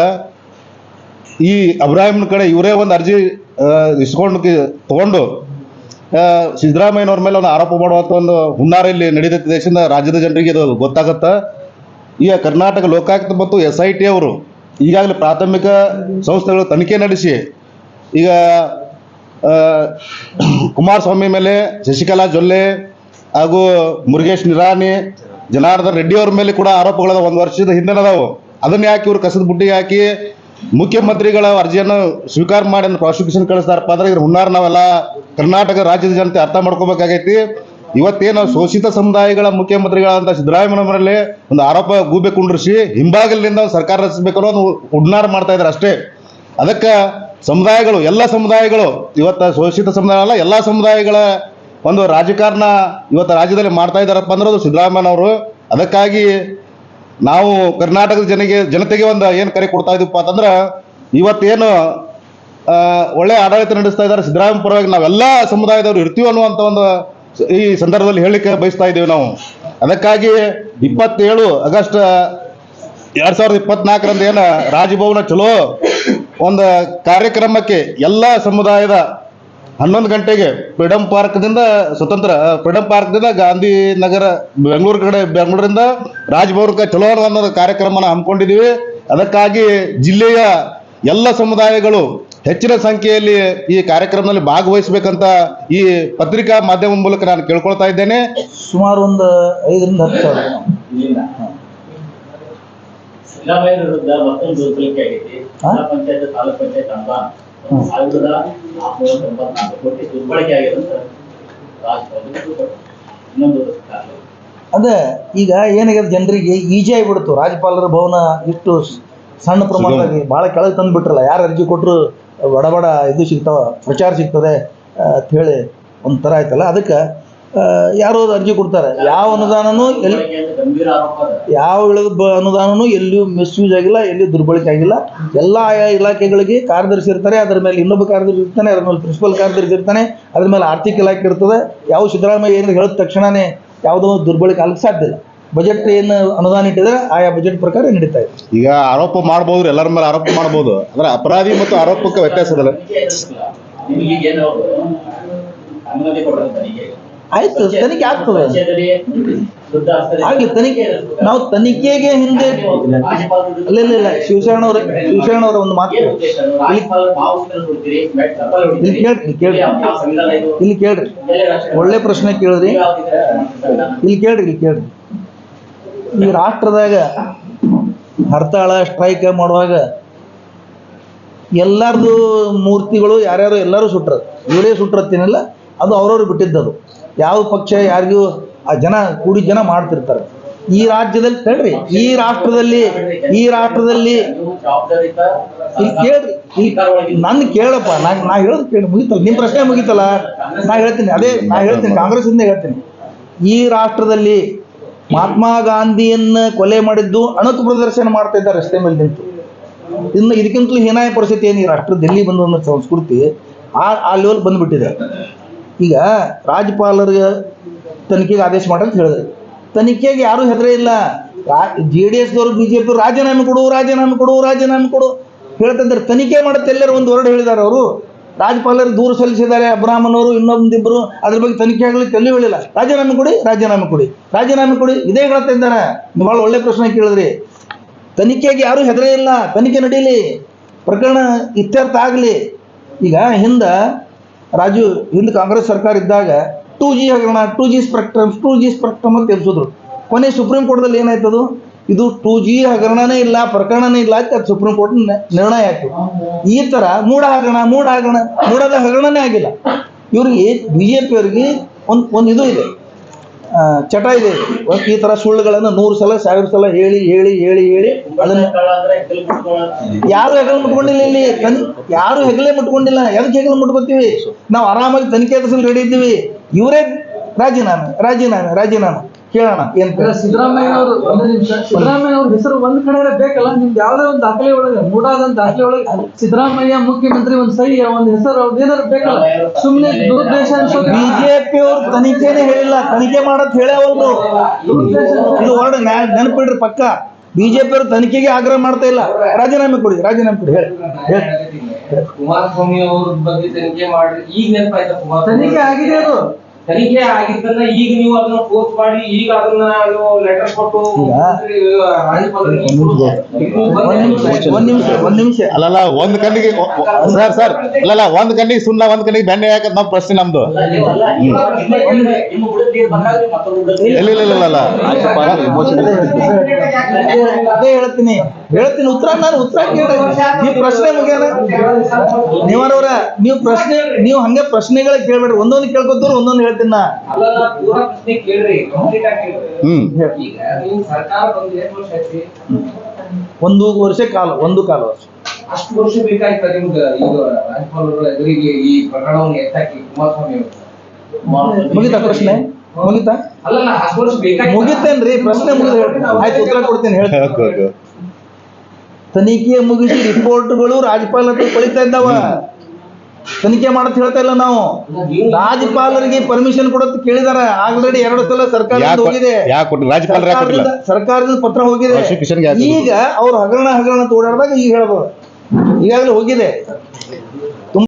ಈ ಅಬ್ರಾಹಿಮ್ನ ಕಡೆ ಇವರೇ ಒಂದು ಅರ್ಜಿ ಇಸ್ಕೊಂಡು ತಗೊಂಡು ಸಿದ್ದರಾಮಯ್ಯನವ್ರ ಮೇಲೆ ಒಂದು ಆರೋಪ ಮಾಡುವಂಥ ಒಂದು ಹುನ್ನಾರ ಇಲ್ಲಿ ನಡೀತೈತೆ ದೇಶದಿಂದ ರಾಜ್ಯದ ಜನರಿಗೆ ಇದು ಗೊತ್ತಾಗತ್ತಾ. ಈಗ ಕರ್ನಾಟಕ ಲೋಕಾಯುಕ್ತ ಮತ್ತು ಎಸ್ ಐ ಟಿ ಅವರು ಈಗಾಗಲೇ ಪ್ರಾಥಮಿಕ ಸಂಸ್ಥೆಗಳು ತನಿಖೆ ನಡೆಸಿ, ಈಗ ಕುಮಾರಸ್ವಾಮಿ ಮೇಲೆ ಶಶಿಕಲಾ ಜೊಲ್ಲೆ ಹಾಗೂ ಮುರುಗೇಶ್ ನಿರಾಣಿ, ಜನಾರ್ದನ್ ರೆಡ್ಡಿ ಅವ್ರ ಮೇಲೆ ಕೂಡ ಆರೋಪಗಳದ ಒಂದು ವರ್ಷದ ಹಿಂದೆ ಅದಾವು. ಅದನ್ನ ಯಾಕೆ ಇವರು ಕಸದ ಬುಟ್ಟಿಗೆ ಹಾಕಿ ಮುಖ್ಯಮಂತ್ರಿಗಳ ಅರ್ಜಿಯನ್ನು ಸ್ವೀಕಾರ ಮಾಡಿ ಪ್ರಾಸಿಕ್ಯೂಷನ್ ಕಳಿಸ್ತಾರಪ್ಪ ಅಂದ್ರೆ ಇದ್ರ ಹುನ್ನಾರ ನಾವೆಲ್ಲ ಕರ್ನಾಟಕ ರಾಜ್ಯದ ಜನತೆ ಅರ್ಥ ಮಾಡ್ಕೋಬೇಕಾಗೈತಿ. ಇವತ್ತೇನು ಶೋಷಿತ ಸಮುದಾಯಗಳ ಮುಖ್ಯಮಂತ್ರಿಗಳಂತ ಸಿದ್ದರಾಮಯ್ಯನವರಲ್ಲಿ ಒಂದು ಆರೋಪ ಗೂಬೆ ಕುಂಡ್ರಿಸಿ ಹಿಂಬಾಗಲಿನಿಂದ ಒಂದು ಸರ್ಕಾರ ರಚಿಸಬೇಕು ಅನ್ನೋ ಹುನ್ನಾರ ಮಾಡ್ತಾ ಇದ್ದಾರೆ ಅಷ್ಟೇ. ಅದಕ್ಕೆ ಸಮುದಾಯಗಳು, ಎಲ್ಲ ಸಮುದಾಯಗಳು, ಇವತ್ತು ಶೋಷಿತ ಸಮುದಾಯ ಅಲ್ಲ, ಎಲ್ಲ ಸಮುದಾಯಗಳ ಒಂದು ರಾಜಕಾರಣ ಇವತ್ತು ರಾಜ್ಯದಲ್ಲಿ ಮಾಡ್ತಾ ಇದ್ದಾರಪ್ಪ ಅಂದ್ರೆ ಅದು ಸಿದ್ದರಾಮಯ್ಯನವರು. ಅದಕ್ಕಾಗಿ ನಾವು ಕರ್ನಾಟಕದ ಜನಗೆ, ಜನತೆಗೆ ಒಂದು ಏನು ಕರೆ ಕೊಡ್ತಾ ಇದೀವಪ್ಪ ಅಂತಂದ್ರೆ ಇವತ್ತೇನು ಒಳ್ಳೆ ಆಡಳಿತ ನಡೆಸ್ತಾ ಇದ್ದಾರೆ. ಸಿದ್ದರಾಮಯ್ಯ ಪರವಾಗಿ ನಾವೆಲ್ಲ ಸಮುದಾಯದವರು ಇರ್ತೀವಿ ಅನ್ನುವಂಥ ಒಂದು ಈ ಸಂದರ್ಭದಲ್ಲಿ ಹೇಳಿಕೆ ಬಯಸ್ತಾ ಇದ್ದೇವೆ ನಾವು. ಅದಕ್ಕಾಗಿ ಇಪ್ಪತ್ತೇಳು ಆಗಸ್ಟ್ ಎರಡ್ ಸಾವಿರದ ಇಪ್ಪತ್ನಾಲ್ಕರಂದು ಏನು ರಾಜಭವನ ಚಲೋ ಒಂದು ಕಾರ್ಯಕ್ರಮಕ್ಕೆ ಎಲ್ಲ ಸಮುದಾಯದ ಹನ್ನೊಂದು ಗಂಟೆಗೆ ಫ್ರೀಡಮ್ ಪಾರ್ಕ್ದಿಂದ ಸ್ವತಂತ್ರ ಫ್ರೀಡಮ್ ಪಾರ್ಕ್ದಿಂದ ಗಾಂಧಿ ನಗರ ಬೆಂಗಳೂರು ಕಡೆ, ಬೆಂಗಳೂರಿಂದ ರಾಜಭವನಕ್ಕೆ ಚಲೋ ಅನ್ನೋದು ಕಾರ್ಯಕ್ರಮನ ಹಮ್ಮಿಕೊಂಡಿದ್ದೀವಿ. ಅದಕ್ಕಾಗಿ ಜಿಲ್ಲೆಯ ಎಲ್ಲ ಸಮುದಾಯಗಳು ಹೆಚ್ಚಿನ ಸಂಖ್ಯೆಯಲ್ಲಿ ಈ ಕಾರ್ಯಕ್ರಮದಲ್ಲಿ ಭಾಗವಹಿಸಬೇಕಂತ ಈ ಪತ್ರಿಕಾ ಮಾಧ್ಯಮ ಮೂಲಕ ನಾನು ಕೇಳ್ಕೊಳ್ತಾ ಇದ್ದೇನೆ. ಸುಮಾರು ಒಂದು ಐದರಿಂದ ಹತ್ತು ಸಾವಿರ ಅದೇ ಈಗ ಏನಾಗ್ಯದ ಜನರಿಗೆ ಈಜಿ ಆಗಿಬಿಡ್ತು. ರಾಜ್ಯಪಾಲರ ಭವನ ಇಷ್ಟು ಸಣ್ಣ ಪ್ರಮಾಣದಲ್ಲಿ ಭಾಳ ಕೆಳಗೆ ತಂದುಬಿಟ್ರಲ್ಲ. ಯಾರು ಅರ್ಜಿ ಕೊಟ್ಟರು ಬಡ ಬಡ ಇದು ಸಿಗ್ತಾವ ಪ್ರಚಾರ ಸಿಗ್ತದೆ ಹೇಳಿ ಒಂಥರ ಆಯ್ತಲ್ಲ. ಅದಕ್ಕೆ ಯಾರು ಅರ್ಜಿ ಕೊಡ್ತಾರೆ. ಯಾವ ಅನುದಾನನೂ ಎಲ್ಲಿ ಯಾವ ಬ, ಅನುದಾನನೂ ಎಲ್ಲಿಯೂ ಮಿಸ್ಯೂಸ್ ಆಗಿಲ್ಲ, ಎಲ್ಲಿ ದುರ್ಬಳಕೆ ಆಗಿಲ್ಲ. ಎಲ್ಲ ಆಯಾ ಇಲಾಖೆಗಳಿಗೆ ಕಾರ್ಯದರ್ಶಿ ಇರ್ತಾರೆ, ಅದ್ರ ಮೇಲೆ ಇನ್ನೊಬ್ಬ ಕಾರ್ಯದರ್ಶಿ ಇರ್ತಾನೆ, ಅದ್ರ ಮೇಲೆ ಪ್ರಿನ್ಸಿಪಲ್ ಕಾರ್ಯದರ್ಶಿ ಇರ್ತಾನೆ, ಅದ್ರ ಮೇಲೆ ಆರ್ಥಿಕ ಇಲಾಖೆ ಇರ್ತದೆ. ಯಾವ ಸಿದ್ದರಾಮಯ್ಯ ಏನಾದ್ರು ಹೇಳಿದ ತಕ್ಷಣನೇ ಯಾವುದೋ ದುರ್ಬಳಕೆ ಆಗಲಿಕ್ಕೆ ಸಾಧ್ಯ ಇಲ್ಲ. ಬಜೆಟ್ ಏನು ಅನುದಾನ ಇಟ್ಟಿದ್ರೆ ಆಯಾ ಬಜೆಟ್ ಪ್ರಕಾರ ನಡೀತಾ ಇದೆ ಈಗ ಆರೋಪ ಮಾಡಬಹುದು ಎಲ್ಲರ ಮೇಲೆ ಆರೋಪ ಮಾಡಬಹುದು ಅಂದ್ರೆ ಅಪರಾಧಿ ಮತ್ತು ಆರೋಪಕ್ಕೆ ವ್ಯತ್ಯಾಸ ಇದಲ್ಲ ಆಯ್ತು ತನಿಖೆ ಆಗ್ತದೆ ಹಾಗೆ. ಆಗ್ಲಿ ತನಿಖೆ ನಾವು ತನಿಖೆಗೆ ಹಿಂದೆ ಇಲ್ಲ ಇಲ್ಲ ಇಲ್ಲ ಶಿವಶರಣ ಅವರ ಶಿವಶರಣ ಅವರ ಒಂದು ಮಾತು ಇಲ್ಲಿ ಕೇಳ್ರಿ, ಕೇಳ್ರಿ. ಇಲ್ಲಿ ಕೇಳ್ರಿ ಒಳ್ಳೆ ಪ್ರಶ್ನೆ ಕೇಳಿದ್ರಿ ಸಂವಿಧಾನ? ಇಲ್ಲಿ ಕೇಳ್ರಿ ಇಲ್ಲಿ ಕೇಳ್ರಿ ಈ ರಾಷ್ಟ್ರದಾಗ ಹರ್ತಾಳ ಸ್ಟ್ರೈಕ್ ಮಾಡುವಾಗ ಎಲ್ಲಾರ್ದು ಮೂರ್ತಿಗಳು ಯಾರ್ಯಾರು ಎಲ್ಲರೂ ಸುಟ್ರ ಇವರೇ ಸುಟ್ರತ್ತೇನಿಲ್ಲ, ಅದು ಅವ್ರವ್ರು ಬಿಟ್ಟಿದ್ದದು. ಯಾವ ಪಕ್ಷ ಯಾರಿಗೂ ಆ ಜನ, ಕೂಡಿ ಜನ ಮಾಡ್ತಿರ್ತಾರೆ. ಈ ರಾಜ್ಯದಲ್ಲಿ ಕೇಳ್ರಿ ಈ ರಾಷ್ಟ್ರದಲ್ಲಿ ಈ ರಾಷ್ಟ್ರದಲ್ಲಿ ಇಲ್ಲಿ ಕೇಳ್ರಿ ಈ ನನ್ನ ಕೇಳಪ್ಪ, ನಾ ನಾ ಹೇಳೋದು ಕೇಳಿ ಮುಗಿತಲ್ಲ ನಿಮ್ಮ ಪ್ರಶ್ನೆ ಮುಗಿತಲ್ಲ, ನಾ ಹೇಳ್ತೀನಿ, ಅದೇ ನಾ ಹೇಳ್ತೀನಿ ಕಾಂಗ್ರೆಸ್ ಕಾಂಗ್ರೆಸ್ಸಿಂದ ಹೇಳ್ತೀನಿ. ಈ ರಾಷ್ಟ್ರದಲ್ಲಿ ಮಹಾತ್ಮ ಗಾಂಧಿಯನ್ನ ಕೊಲೆ ಮಾಡಿದ್ದು ಅಣುಕು ಪ್ರದರ್ಶನ ಮಾಡ್ತಾ ಇದ್ದಾರೆ ರಸ್ತೆ ಮೇಲೆ ನಿಂತು. ಇನ್ನು ಇದಕ್ಕಿಂತಲೂ ಹೀನಾಯ ಪರಿಸ್ಥಿತಿ ಏನು ಈ ರಾಷ್ಟ್ರ ದಿಲ್ಲಿ ಬಂದ ಒಂದು ಸಂಸ್ಕೃತಿ ಆ ಆ ಲೆವೆಲ್ ಬಂದ್ಬಿಟ್ಟಿದೆ. ಈಗ ರಾಜ್ಯಪಾಲರಿಗೆ ತನಿಖೆಗೆ ಆದೇಶ ಮಾಡಂತ ಹೇಳಿದ್ರು. ತನಿಖೆಗೆ ಯಾರೂ ಹೆದರೇ ಇಲ್ಲ. ಜೆ ಡಿ ಎಸ್ದವರು ಬಿ ಜೆ ಪಿ ರಾಜೀನಾಮೆ ಕೊಡು ರಾಜೀನಾಮೆ ಕೊಡು ರಾಜೀನಾಮೆ ಕೊಡು. ಹೇಳ್ತಂದ್ರೆ ತನಿಖೆ ಮಾಡುತ್ತೆ ಎಲ್ಲರೂ, ಒಂದು ವರ್ಡ್ ಹೇಳಿದ್ದಾರೆ ಅವರು. ರಾಜ್ಯಪಾಲರಿಗೆ ದೂರು ಸಲ್ಲಿಸಿದ್ದಾರೆ. ಅಬ್ರಾಹ್ಮನ್ ಅವರು ಇನ್ನೊಂದಿಬ್ಬರು ಅದ್ರ ಬಗ್ಗೆ ತನಿಖೆ ಆಗಲಿ ತಲೆ ಹೇಳಿಲ್ಲ ರಾಜೀನಾಮೆ ಕೊಡಿ ರಾಜೀನಾಮೆ ಕೊಡಿ. ರಾಜೀನಾಮೆ ಕೊಡಿ, ಇದೇ ಹೇಳ್ತಾ ಇದ್ದಾರೆ. ಭಾಳ ಒಳ್ಳೆ ಪ್ರಶ್ನೆ ಕೇಳಿದ್ರಿ. ತನಿಖೆಗೆ ಯಾರೂ ಹೆದರೇ ಇಲ್ಲ. ತನಿಖೆ ನಡೀಲಿ. ಪ್ರಕರಣ ಇತ್ಯರ್ಥ ಆಗಲಿ. ಈಗ ಹಿಂದೆ ರಾಜು, ಹಿಂದೆ ಕಾಂಗ್ರೆಸ್ ಸರ್ಕಾರ ಇದ್ದಾಗ ಟೂ ಜಿ ಹಗರಣ, two G spectrum, two G spectrum ಅಂತ ತಿಳಿಸಿದ್ರು ಕೊನೆ ಸುಪ್ರೀಂ ಕೋರ್ಟ್ದಲ್ಲಿ ಏನಾಯ್ತದು? ಇದು ಟೂ ಜಿ ಹಗರಣನೇ ಇಲ್ಲ, ಪ್ರಕರಣನೇ ಇಲ್ಲ ಅಂತ ಸುಪ್ರೀಂ ಕೋರ್ಟ್ ನಿರ್ಣಯ ಆಯ್ತು. ಈ ತರ ಮೂಡ ಹಗರಣ ಮೂಡ ಹಗರಣ ಮೂಡದ ಹಗರಣನೇ ಆಗಿಲ್ಲ. ಇವ್ರಿಗೆ ಬಿ ಜೆ ಪಿಯವರಿಗೆ ಒಂದು ಒಂದು ಇದು ಇದೆ. ಚಟ ಇದೆ. ಈ ತರ ಸುಳ್ಳುಗಳನ್ನು ನೂರು ಸಲ, ಸಾವಿರ ಸಲ ಹೇಳಿ ಹೇಳಿ ಹೇಳಿ ಹೇಳಿ ಅದನ್ನ ಯಾರು ಹೆಗಲು ಮುಟ್ಕೊಂಡಿಲ್ಲ ಇಲ್ಲಿ? ಯಾರು ಹೆಗಲೇ ಮುಟ್ಕೊಂಡಿಲ್ಲ? ಎದಕ್ಕೆ ಹೆಗಲು ಮುಟ್ಕೊತೀವಿ ನಾವು ಆರಾಮಾಗಿ ತನಿಖೆ ಎದುರಿಸಲು ರೆಡಿ ಇದ್ದೀವಿ. ಇವರೇ ರಾಜೀನಾಮೆ ರಾಜೀನಾಮೆ ರಾಜೀನಾಮೆ. ಕೇಳೋಣ ಏನ್ ಸಿದ್ದರಾಮಯ್ಯ ಅವರು ಒಂದು ನಿಮಿಷ. ಸಿದ್ದರಾಮಯ್ಯ ಅವ್ರ ಹೆಸರು ಒಂದ್ ಕಡೆ ಬೇಕಲ್ಲ? ನಿಮ್ದು ಯಾವ್ದೇ ಒಂದು ದಾಖಲೆ ಒಳಗೆ ಮೂಡಾದಂತ ದಾಖಲೆ ಒಳಗೆ. ಸಿದ್ದರಾಮಯ್ಯ ಮುಖ್ಯಮಂತ್ರಿ ಒಂದ್ ಸಹಿ ಒಂದ್ ಹೆಸರು ಅವ್ರದ್ದು ಏನಾದ್ರು ಬೇಕಲ್ಲ? ಸುಮ್ನೆ ದುರುದ್ದೇಶ ಅನ್ಸೋದು ಬಿಜೆಪಿ ಅವ್ರು ತನಿಖೆನೆ ಹೇಳಿಲ್ಲ. ತನಿಖೆ ಮಾಡತ್ ಹೇಳವಲ್ರು ಇದು ವರ್ಡ್ ನೆನಪಿಡ್ರಿ ಪಕ್ಕ. ಬಿಜೆಪಿ ಅವರು ತನಿಖೆಗೆ ಆಗ್ರಹ ಮಾಡ್ತಾ ಇಲ್ಲ. ರಾಜೀನಾಮೆ ಕೊಡಿ ರಾಜೀನಾಮೆ ಕೊಡಿ ಹೇಳಿ. ಹೇಳಿ. ಕುಮಾರಸ್ವಾಮಿ ಅವ್ರ ಬಗ್ಗೆ ತನಿಖೆ ಮಾಡ್ರಿ. ಈಗ ನೆನಪಾಯ್ತಾ ತನಿಖೆ ಆಗಿದೆ ಅದು. ತನಿಖೆ ಆಗಿದ್ದನ್ನ ಈಗ ನೀವು ಅದನ್ನ ಪೋಸ್ಟ್ ಮಾಡಿ ಈಗ ಅದನ್ನ ಲೆಟರ್ ಕೊಟ್ಟು ಒಂದ್ ನಿಮಿಷ ಒಂದ್ ನಿಮಿಷ. ಅಲ್ಲಲ್ಲ ಒಂದ್ ಕಣ್ಣಿಗೆ ಸರ್ ಸರ್. ಅಲ್ಲಲ್ಲ ಒಂದ್ ಕಣ್ಣಿಗೆ ಸುಣ್ಣ ಒಂದ್ ಕಣ್ಣಿಗೆ ಬೆಣ್ಣೆ ಹಾಕದ್ ನಾವು ಪ್ರಶ್ನೆ ನಮ್ದು. ಇಲ್ಲ ಇಲ್ಲ ಇಲ್ಲ ಇಲ್ಲ. ಅದೇ ಹೇಳ್ತೀನಿ. ಹೇಳ್ತೀನಿ ಉತ್ತರ ನಾನು ಉತ್ತರ ಕೇಳಿ ನೀವು ಪ್ರಶ್ನೆ ಮುಗಿಯಲ್ಲ. ನೀವರವ್ರ ನೀವು ಪ್ರಶ್ನೆ ನೀವು ಹಂಗೆ ಪ್ರಶ್ನೆಗಳ ಕೇಳ್ಬೇಡ್ರಿ. ಒಂದೊಂದು ಕೇಳ್ಕೊತಾರ ಒಂದೊಂದು ಹೇಳ್ತೀನಿ ನಾ ಅಲ್ಲ ನಾ ಪ್ರಶ್ನೆ ಕೇಳ್ರಿ ಕಂಪ್ಲೀಟ್ ಆಗಿ ಕೇಳ್ರಿ. ಹ್ಮ್. ಒಂದು ವರ್ಷ ಕಾಲ ಒಂದು ಕಾಲ ವರ್ಷ. ಅಷ್ಟು ವರ್ಷ ಬೇಕಾಯ್ತಾ ನಿಮ್ಗೆ ಈಗ ರಾಜ್ಯಪಾಲರ ಎದುರಿಗೆ ಈ ಪ್ರಕರಣವನ್ನು ಎತ್ತಾಕಿ ಕುಮಾರಸ್ವಾಮಿ ಅವರು? ಮುಗಿತಾ ಪ್ರಶ್ನೆ? ಮುಗಿತಾ? ಅಲ್ಲಲ್ಲ ಅಷ್ಟು ವರ್ಷ ಬೇಕಾಯ್ತು? ಮುಗಿತೇನ್ರಿ ಪ್ರಶ್ನೆ ಮುಗಿದ ಹೇಳ್ತೀನಿ ಆಯ್ತು ಉತ್ತರ ಕೊಡ್ತೀನಿ ಹೇಳ್ತೀನಿ. ತನಿಖೆ ಮುಗಿಸಿ ರಿಪೋರ್ಟ್ಗಳು ರಾಜ್ಯಪಾಲ ಹತ್ರ ಕಳಿತಾ ಇದ್ದಾವ. ತನಿಖೆ ಮಾಡತ್ ಹೇಳ್ತಾ ಇಲ್ಲ ನಾವು. ರಾಜ್ಯಪಾಲರಿಗೆ ಪರ್ಮಿಷನ್ ಕೊಡತ್ ಕೇಳಿದಾರೆ. ಆಲ್ರೆಡಿ ಎರಡು ಸಲ ಸರ್ಕಾರ ಹೋಗಿದೆ. ಸರ್ಕಾರದ ಪತ್ರ ಹೋಗಿದೆ. ಈಗ ಅವ್ರು ಹಗರಣ ಹಗರಣ ಓಡಾಡಿದಾಗ ಈಗ ಹೇಳ್ಬೋದು. ಈಗಾಗಲೇ ಹೋಗಿದೆ.